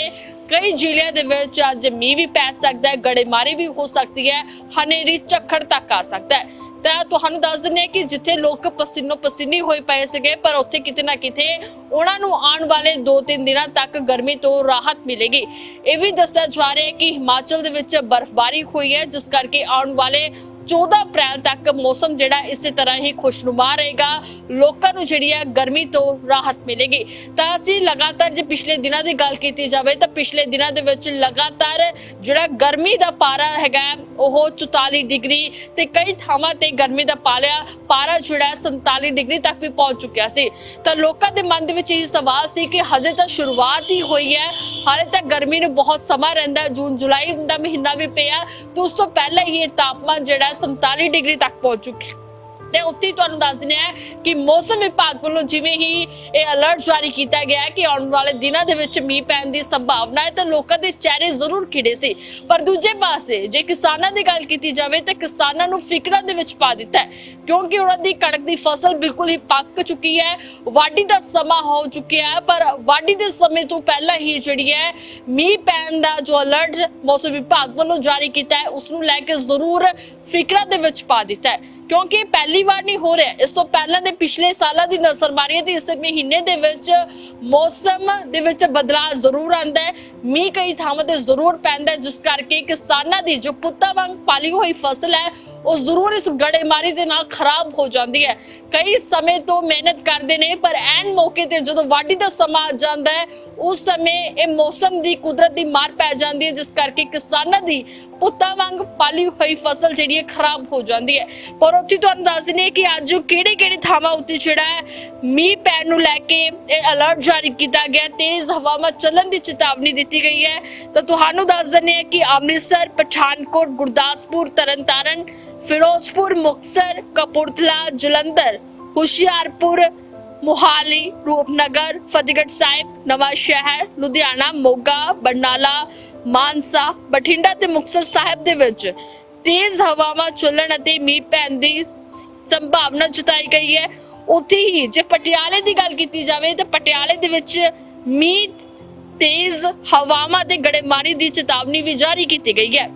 ਕਈ ਜ਼ਿਲ੍ਹਿਆਂ ਦੇ ਵਿੱਚ ਅੱਜ ਮੀਂਹ ਵੀ ਪੈ ਸਕਦਾ ਹੈ, ਗੜੇਮਾਰੀ ਵੀ ਹੋ ਸਕਦੀ ਹੈ, ਹਨੇਰੀ ਝੱਖੜ ਤੱਕ ਆ ਸਕਦਾ ਹੈ। ਤਾਂ ਤੁਹਾਨੂੰ ਦੱਸ ਦਿੰਦੇ ਹਾਂ ਕਿ ਜਿੱਥੇ ਲੋਕ ਪਸੀਨੋ ਪਸੀਨੀ ਹੋਏ ਪਏ ਸੀਗੇ, ਪਰ ਉੱਥੇ ਕਿਤੇ ਨਾ ਕਿਤੇ ਉਹਨਾਂ ਨੂੰ ਆਉਣ ਵਾਲੇ 2-3 ਦਿਨਾਂ ਤੱਕ ਗਰਮੀ ਤੋਂ ਰਾਹਤ ਮਿਲੇਗੀ। ਇਹ ਵੀ ਦੱਸਿਆ ਜਾ ਰਿਹਾ ਹੈ ਕਿ ਹਿਮਾਚਲ ਦੇ ਵਿੱਚ ਬਰਫ਼ਬਾਰੀ ਹੋਈ ਹੈ, ਜਿਸ ਕਰਕੇ ਆਉਣ ਵਾਲੇ 14 ਅਪ੍ਰੈਲ ਤੱਕ ਮੌਸਮ ਜਿਹੜਾ ਇਸੇ ਤਰ੍ਹਾਂ ਹੀ ਖੁਸ਼ਨੁਮਾ ਰਹੇਗਾ। ਲੋਕਾਂ ਨੂੰ ਜਿਹੜੀ ਹੈ ਗਰਮੀ ਤੋਂ ਰਾਹਤ ਮਿਲੇਗੀ। ਤਾਂ ਅਸੀਂ ਲਗਾਤਾਰ ਜੇ ਪਿਛਲੇ ਦਿਨਾਂ ਦੀ ਗੱਲ ਕੀਤੀ ਜਾਵੇ ਤਾਂ ਪਿਛਲੇ ਦਿਨਾਂ ਦੇ ਵਿੱਚ ਲਗਾਤਾਰ ਜਿਹੜਾ ਗਰਮੀ ਦਾ ਪਾਰਾ ਹੈਗਾ, ਉਹ 44 ਡਿਗਰੀ ਤੇ ਕਈ ਥਾਵਾਂ ਤੇ ਗਰਮੀ ਦਾ ਪਾਲਿਆ, ਪਾਰਾ ਜਿਹੜਾ ਹੈ 47 ਡਿਗਰੀ ਤੱਕ ਵੀ ਪਹੁੰਚ ਚੁੱਕਿਆ ਸੀ। ਤਾਂ ਲੋਕਾਂ ਦੇ ਮਨ ਦੇ ਵਿੱਚ ਇਹ ਸਵਾਲ ਸੀ ਕਿ ਹਜੇ ਤਾਂ ਸ਼ੁਰੂਆਤ ਹੀ ਹੋਈ ਹੈ। ਹਾਲੇ ਤੱਕ ਗਰਮੀ ਨੂੰ ਬਹੁਤ ਸਮਾਂ ਰਹਿੰਦਾ, ਜੂਨ ਜੁਲਾਈ ਦਾ ਮਹੀਨਾ ਵੀ ਪਿਆ। ਤੇ ਉਸ ਤੋਂ ਪਹਿਲਾਂ ਹੀ ਇਹ ਤਾਪਮਾਨ ਜਿਹੜਾ 47 ਡਿਗਰੀ ਤੱਕ ਪਹੁੰਚ ਚੁੱਕੀ ਤੇ ਉੱਥੇ ਤੁਹਾਨੂੰ ਦੱਸ ਦਿੰਦੇ ਆ ਕਿ ਮੌਸਮ ਵਿਭਾਗ ਵੱਲੋਂ ਜਿਵੇਂ ਹੀ ਇਹ ਅਲਰਟ ਜਾਰੀ ਕੀਤਾ ਗਿਆ ਹੈ ਕਿ ਆਉਣ ਵਾਲੇ ਦਿਨਾਂ ਦੇ ਵਿੱਚ ਮੀਂਹ ਪੈਣ ਦੀ ਸੰਭਾਵਨਾ ਹੈ ਤਾਂ ਲੋਕਾਂ ਦੇ ਚਿਹਰੇ ਜ਼ਰੂਰ ਖਿੜੇ ਸੀ। ਪਰ ਦੂਜੇ ਪਾਸੇ ਜੇ ਕਿਸਾਨਾਂ ਦੀ ਗੱਲ ਕੀਤੀ ਜਾਵੇ ਤਾਂ ਕਿਸਾਨਾਂ ਨੂੰ ਫਿਕਰਾਂ ਦੇ ਵਿੱਚ ਪਾ ਦਿੱਤਾ ਹੈ, ਕਿਉਂਕਿ ਉਹਨਾਂ ਦੀ ਕਣਕ ਦੀ ਫਸਲ ਬਿਲਕੁਲ ਹੀ ਪੱਕ ਚੁੱਕੀ ਹੈ, ਵਾਢੀ ਦਾ ਸਮਾਂ ਹੋ ਚੁੱਕਿਆ ਹੈ, ਪਰ ਵਾਢੀ ਦੇ ਸਮੇਂ ਤੋਂ ਪਹਿਲਾਂ ਹੀ ਜਿਹੜੀ ਹੈ ਮੀਂਹ ਪੈਣ ਦਾ ਜੋ ਅਲਰਟ ਮੌਸਮ ਵਿਭਾਗ ਵੱਲੋਂ ਜਾਰੀ ਕੀਤਾ ਹੈ ਉਸ ਨੂੰ ਲੈ ਕੇ ਜ਼ਰੂਰ ਫਿਕਰਾਂ ਦੇ ਵਿੱਚ ਪਾ ਦਿੱਤਾ ਹੈ। ਕਿਉਂਕਿ ਇਹ ਪਹਿਲੀ ਵਾਰ ਨਹੀਂ ਹੋ ਰਿਹਾ। ਇਸ ਤੋਂ ਪਹਿਲਾਂ ਦੇ ਪਿਛਲੇ ਸਾਲਾਂ ਦੀ ਨਜ਼ਰ ਮਾਰੀਏ ਤੇ ਇਸ ਮਹੀਨੇ ਦੇ ਵਿੱਚ ਮੌਸਮ ਦੇ ਵਿੱਚ ਬਦਲਾਅ ਜ਼ਰੂਰ ਆਂਦਾ ਹੈ। ਮੀਂਹ ਕਈ ਥਾਵਾਂ ਤੇ ਜ਼ਰੂਰ ਪੈਂਦਾ ਜਿਸ ਕਰਕੇ ਕਿਸਾਨਾਂ ਦੀ ਜੋ ਪੁੱਤਾਂ ਵਾਂਗ ਪਾਲੀ ਹੋਈ ਫਸਲ ਹੈ, ਉਹ ਜ਼ਰੂਰ ਇਸ ਗੜੇਮਾਰੀ ਦੇ ਨਾਲ ਖਰਾਬ ਹੋ ਜਾਂਦੀ ਹੈ। ਕਈ ਸਮੇਂ ਤੋਂ ਮਿਹਨਤ ਕਰਦੇ ਨੇ, ਪਰ ਐਨ ਮੌਕੇ ਤੇ ਜਦੋਂ ਵਾਢੀ ਦਾ ਸਮਾਂ ਆ ਜਾਂਦਾ ਹੈ, ਉਸ ਸਮੇਂ ਇਹ ਮੌਸਮ ਦੀ ਕੁਦਰਤ ਦੀ ਮਾਰ ਪੈ ਜਾਂਦੀ ਹੈ, ਜਿਸ ਕਰਕੇ ਕਿਸਾਨਾਂ ਦੀ ਪੁੱਤਾਂ ਵਾਂਗ ਪਾਲੀ ਹੋਈ ਫਸਲ ਜਿਹੜੀ ਹੈ, ਖਰਾਬ ਹੋ ਜਾਂਦੀ ਹੈ। ਪਰ ਉੱਥੇ ਤੁਹਾਨੂੰ ਦੱਸ ਦਿੰਦੇ ਕਿ ਅੱਜ ਕਿਹੜੇ ਕਿਹੜੇ ਥਾਵਾਂ ਉੱਤੇ ਜਿਹੜਾ ਹੈ ਮੀਂਹ ਪੈਣ ਨੂੰ ਲੈ ਕੇ ਇਹ ਅਲਰਟ ਜਾਰੀ ਕੀਤਾ ਗਿਆ। ਤੇਜ਼ ਹਵਾਵਾਂ ਚੱਲਣ ਦੀ ਚੇਤਾਵਨੀ ਦਿੱਤੀ ਗਈ ਹੈ। ਤਾਂ ਤੁਹਾਨੂੰ ਦੱਸ ਦਿੰਦੇ ਹਾਂ ਕਿ ਅੰਮ੍ਰਿਤਸਰ, ਪਠਾਨਕੋਟ, ਗੁਰਦਾਸਪੁਰ, ਤਰਨਤਾਰਨ, ਫਿਰੋਜ਼ਪੁਰ, ਮੁਕਤਸਰ, ਕਪੂਰਥਲਾ, ਜਲੰਧਰ, ਹੁਸ਼ਿਆਰਪੁਰ, ਮੁਹਾਲੀ, ਰੂਪਨਗਰ, ਫਤਿਹਗੜ੍ਹ ਸਾਹਿਬ ਨਵਾਂ ਸ਼ਹਿਰ ਲੁਧਿਆਣਾ, ਮੋਗਾ, ਬਰਨਾਲਾ, ਮਾਨਸਾ, ਬਠਿੰਡਾ ਤੇ ਮੁਕਤਸਰ ਸਾਹਿਬ ਦੇ ਵਿੱਚ ਤੇਜ਼ ਹਵਾਵਾਂ ਚੱਲਣ ਅਤੇ ਮੀਂਹ ਪੈਣ ਦੀ ਸੰਭਾਵਨਾ ਜਤਾਈ ਗਈ ਹੈ। ਉੱਥੇ ਹੀ ਜੇ ਪਟਿਆਲੇ ਦੀ ਗੱਲ ਕੀਤੀ ਜਾਵੇ ਤਾਂ ਪਟਿਆਲੇ ਦੇ ਵਿੱਚ ਮੀਂਹ, ਤੇਜ਼ ਹਵਾਵਾਂ ਤੇ ਗੜੇਮਾਰੀ ਦੀ ਚੇਤਾਵਨੀ ਵੀ ਜਾਰੀ ਕੀਤੀ ਗਈ ਹੈ।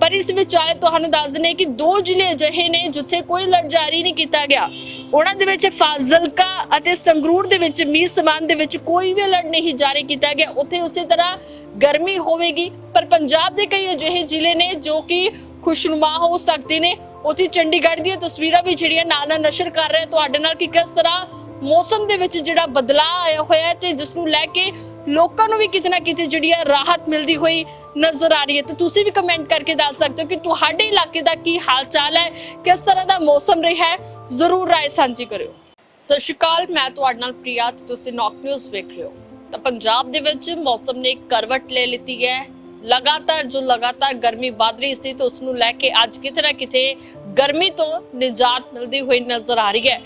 ਪਰ ਇਸ ਵਿਚਾਲੇ ਤੁਹਾਨੂੰ ਦੱਸ ਦਿੰਦੇ ਕਿ ਦੋ ਜ਼ਿਲ੍ਹੇ ਅਜਿਹੇ ਨੇ ਜਿੱਥੇ ਕੋਈ ਅਲਰਟ ਜਾਰੀ ਨਹੀਂ ਕੀਤਾ ਗਿਆ। ਉਹਨਾਂ ਦੇ ਵਿੱਚ ਫਾਜ਼ਿਲਕਾ ਅਤੇ ਸੰਗਰੂਰ ਦੇ ਵਿੱਚ ਮੀਂਹ ਸਮਾਨ ਦੇ ਵਿੱਚ ਕੋਈ ਵੀ ਅਲਰਟ ਨਹੀਂ ਜਾਰੀ ਕੀਤਾ ਗਿਆ। ਉੱਥੇ ਉਸੇ ਤਰ੍ਹਾਂ ਗਰਮੀ ਹੋਵੇਗੀ, ਪਰ ਪੰਜਾਬ ਦੇ ਕਈ ਅਜਿਹੇ ਜ਼ਿਲ੍ਹੇ ਨੇ ਜੋ ਕਿ ਖੁਸ਼ਨੁਮਾ ਹੋ ਸਕਦੇ ਨੇ। ਉੱਥੇ ਚੰਡੀਗੜ੍ਹ ਦੀਆਂ ਤਸਵੀਰਾਂ ਵੀ ਜਿਹੜੀਆਂ ਨਾਲ ਨਾਲ ਨਸ਼ਰ ਕਰ ਰਹੇ ਤੁਹਾਡੇ ਨਾਲ ਕਿ ਕਿਸ ਤਰ੍ਹਾਂ ਮੌਸਮ ਦੇ ਵਿੱਚ ਜਿਹੜਾ ਬਦਲਾਅ ਆਇਆ ਹੋਇਆ ਤੇ ਜਿਸ ਨੂੰ ਲੈ ਕੇ ਲੋਕਾਂ ਨੂੰ ਵੀ ਕਿਤੇ ਨਾ ਕਿਤੇ ਜਿਹੜੀ ਆ ਰਾਹਤ ਮਿਲਦੀ ਹੋਈ ਨਜ਼ਰ ਆ ਰਹੀ ਹੈ। ਤੇ ਤੁਸੀਂ ਵੀ ਕਮੈਂਟ ਕਰਕੇ ਦੱਸ ਸਕਦੇ ਹੋ ਕਿ ਤੁਹਾਡੇ ਇਲਾਕੇ ਦਾ ਕੀ ਹਾਲ ਚਾਲ ਹੈ, ਕਿਸ ਤਰ੍ਹਾਂ ਦਾ ਮੌਸਮ ਰਿਹਾ ਹੈ? ਜ਼ਰੂਰ ਰਾਏ ਸਾਂਝੀ ਕਰਿਓ। ਸਤਿ ਸ਼੍ਰੀ ਅਕਾਲ, ਮੈਂ ਤੁਹਾਡੇ ਨਾਲ ਪ੍ਰਿਆ ਤੇ ਤੁਸੀਂ ਨੌਕ ਨਿਊਜ਼ ਵੇਖ ਰਹੇ ਹੋ। ਤਾਂ ਪੰਜਾਬ ਦੇ ਵਿੱਚ ਮੌਸਮ ਨੇ ਕਰਵਟ ਲੈ ਲਿੱਤੀ ਹੈ। ਲਗਾਤਾਰ ਜੋ ਲਗਾਤਾਰ ਗਰਮੀ ਵਧ ਰਹੀ ਸੀ ਤੇ ਉਸ ਨੂੰ ਲੈ ਕੇ ਅੱਜ ਕਿਤੇ ਨਾ ਕਿਤੇ ਗਰਮੀ ਤੋਂ ਨਿਜਾਤ ਮਿਲਦੀ ਹੋਈ ਨਜ਼ਰ ਆ ਰਹੀ ਹੈ।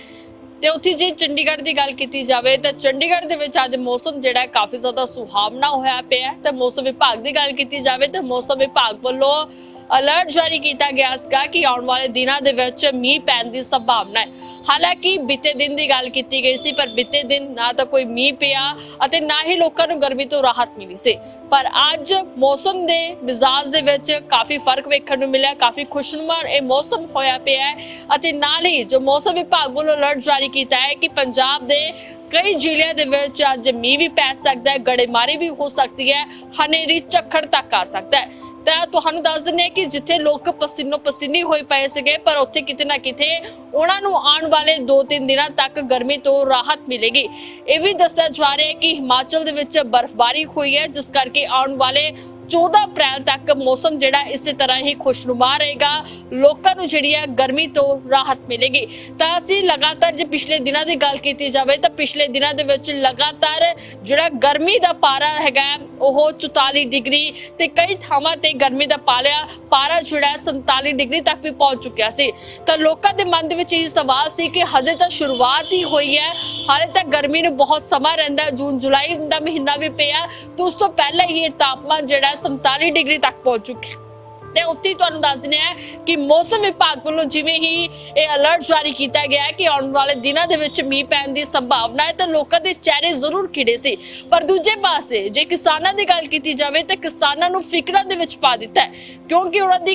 ਤੇ ਉੱਥੇ ਜੇ ਚੰਡੀਗੜ੍ਹ ਦੀ ਗੱਲ ਕੀਤੀ ਜਾਵੇ ਤਾਂ ਚੰਡੀਗੜ੍ਹ ਦੇ ਵਿੱਚ ਅੱਜ ਮੌਸਮ ਜਿਹੜਾ ਕਾਫੀ ਜ਼ਿਆਦਾ ਸੁਹਾਵਣਾ ਹੋਇਆ ਪਿਆ ਤੇ ਮੌਸਮ ਵਿਭਾਗ ਦੀ ਗੱਲ ਕੀਤੀ ਜਾਵੇ ਤਾਂ ਮੌਸਮ ਵਿਭਾਗ ਵੱਲੋਂ ਅਲਰਟ ਜਾਰੀ ਕੀਤਾ ਗਿਆ ਸੀਗਾ ਕਿ ਆਉਣ ਵਾਲੇ ਦਿਨਾਂ ਦੇ ਵਿੱਚ ਮੀਂਹ ਪੈਣ ਦੀ ਸੰਭਾਵਨਾ ਹੈ। ਹਾਲਾਂਕਿ ਬੀਤੇ ਦਿਨ ਦੀ ਗੱਲ ਕੀਤੀ ਗਈ ਸੀ, ਪਰ ਬੀਤੇ ਦਿਨ ਨਾ ਤਾਂ ਕੋਈ ਮੀਂਹ ਪਿਆ ਅਤੇ ਨਾ ਹੀ ਲੋਕਾਂ ਨੂੰ ਗਰਮੀ ਤੋਂ ਰਾਹਤ ਮਿਲੀ ਸੀ। ਪਰ ਅੱਜ ਮੌਸਮ ਦੇ ਮਿਜ਼ਾਜ ਦੇ ਵਿੱਚ ਕਾਫੀ ਫ਼ਰਕ ਵੇਖਣ ਨੂੰ ਮਿਲਿਆ, ਕਾਫੀ ਖੁਸ਼ਨੁਮਾ ਇਹ ਮੌਸਮ ਹੋਇਆ ਪਿਆ ਹੈ ਅਤੇ ਨਾਲ ਹੀ ਜੋ ਮੌਸਮ ਵਿਭਾਗ ਵੱਲੋਂ ਅਲਰਟ ਜਾਰੀ ਕੀਤਾ ਹੈ ਕਿ ਪੰਜਾਬ ਦੇ ਕਈ ਜ਼ਿਲ੍ਹਿਆਂ ਦੇ ਵਿੱਚ ਅੱਜ ਮੀਂਹ ਵੀ ਪੈ ਸਕਦਾ ਹੈ, ਗੜੇਮਾਰੀ ਵੀ ਹੋ ਸਕਦੀ ਹੈ, ਹਨੇਰੀ ਝੱਖੜ ਤੱਕ ਆ ਸਕਦਾ ਹੈ। ਤਾਂ ਤੁਹਾਨੂੰ ਦੱਸ ਦਿੰਦੇ ਹਾਂ ਕਿ ਜਿੱਥੇ ਲੋਕ ਪਸੀਨੋ ਪਸੀਨੀ ਹੋਏ ਪਏ ਸੀਗੇ, ਪਰ ਉੱਥੇ ਕਿਤੇ ਨਾ ਕਿਤੇ ਉਹਨਾਂ ਨੂੰ ਆਉਣ ਵਾਲੇ 2-3 ਦਿਨਾਂ ਤੱਕ ਗਰਮੀ ਤੋਂ ਰਾਹਤ ਮਿਲੇਗੀ। ਇਹ ਵੀ ਦੱਸਿਆ ਜਾ ਰਿਹਾ ਹੈ ਕਿ ਹਿਮਾਚਲ ਦੇ ਵਿੱਚ ਬਰਫ਼ਬਾਰੀ ਹੋਈ ਹੈ, ਜਿਸ ਕਰਕੇ ਆਉਣ ਵਾਲੇ 14 ਅਪ੍ਰੈਲ ਤੱਕ ਮੌਸਮ ਜਿਹੜਾ ਇਸੇ ਤਰ੍ਹਾਂ ਹੀ ਖੁਸ਼ਨੁਮਾ ਰਹੇਗਾ। ਲੋਕਾਂ ਨੂੰ ਜਿਹੜੀ ਹੈ ਗਰਮੀ ਤੋਂ ਰਾਹਤ ਮਿਲੇਗੀ। ਤਾਂ ਅਸੀਂ ਲਗਾਤਾਰ ਜੇ ਪਿਛਲੇ ਦਿਨਾਂ ਦੀ ਗੱਲ ਕੀਤੀ ਜਾਵੇ ਤਾਂ ਪਿਛਲੇ ਦਿਨਾਂ ਦੇ ਵਿੱਚ ਲਗਾਤਾਰ ਜਿਹੜਾ ਗਰਮੀ ਦਾ ਪਾਰਾ ਹੈਗਾ, ਉਹ 44 ਡਿਗਰੀ ਤੇ ਕਈ ਥਾਵਾਂ ਤੇ ਗਰਮੀ ਦਾ ਪਾਲਿਆ ਪਾਰਾ ਜਿਹੜਾ ਹੈ 47 ਡਿਗਰੀ ਤੱਕ ਵੀ ਪਹੁੰਚ ਚੁੱਕਿਆ ਸੀ। ਤਾਂ ਲੋਕਾਂ ਦੇ ਮਨ ਦੇ ਵਿੱਚ ਇਹ ਸਵਾਲ ਸੀ ਕਿ ਹਜੇ ਤਾਂ ਸ਼ੁਰੂਆਤ ਹੀ ਹੋਈ ਹੈ। ਹਾਲੇ ਤੱਕ ਗਰਮੀ ਨੂੰ ਬਹੁਤ ਸਮਾਂ ਰਹਿੰਦਾ, ਜੂਨ ਜੁਲਾਈ ਦਾ ਮਹੀਨਾ ਵੀ ਪਿਆ। ਤੇ ਉਸ ਤੋਂ ਪਹਿਲਾਂ ਹੀ ਇਹ ਤਾਪਮਾਨ ਜਿਹੜਾ 47 ਡਿਗਰੀ ਤੱਕ ਪਹੁੰਚ ਚੁੱਕਿਆ ਤੇ ਉੱਥੇ ਤੁਹਾਨੂੰ ਦੱਸ ਦਿੰਦੇ ਆ ਕਿ ਮੌਸਮ ਵਿਭਾਗ ਵੱਲੋਂ ਜਿਵੇਂ ਹੀ ਇਹ ਅਲਰਟ ਜਾਰੀ ਕੀਤਾ ਗਿਆ ਹੈ ਕਿ ਆਉਣ ਵਾਲੇ ਦਿਨਾਂ ਦੇ ਵਿੱਚ ਮੀਂਹ ਪੈਣ ਦੀ ਸੰਭਾਵਨਾ ਹੈ ਤਾਂ ਲੋਕਾਂ ਦੇ ਚਿਹਰੇ ਜ਼ਰੂਰ ਖਿੜੇ ਸੀ। ਪਰ ਦੂਜੇ ਪਾਸੇ ਜੇ ਕਿਸਾਨਾਂ ਦੀ ਗੱਲ ਕੀਤੀ ਜਾਵੇ ਤਾਂ ਕਿਸਾਨਾਂ ਨੂੰ ਫਿਕਰਾਂ ਦੇ ਵਿੱਚ ਪਾ ਦਿੱਤਾ ਹੈ, ਕਿਉਂਕਿ ਉਹਨਾਂ ਦੀ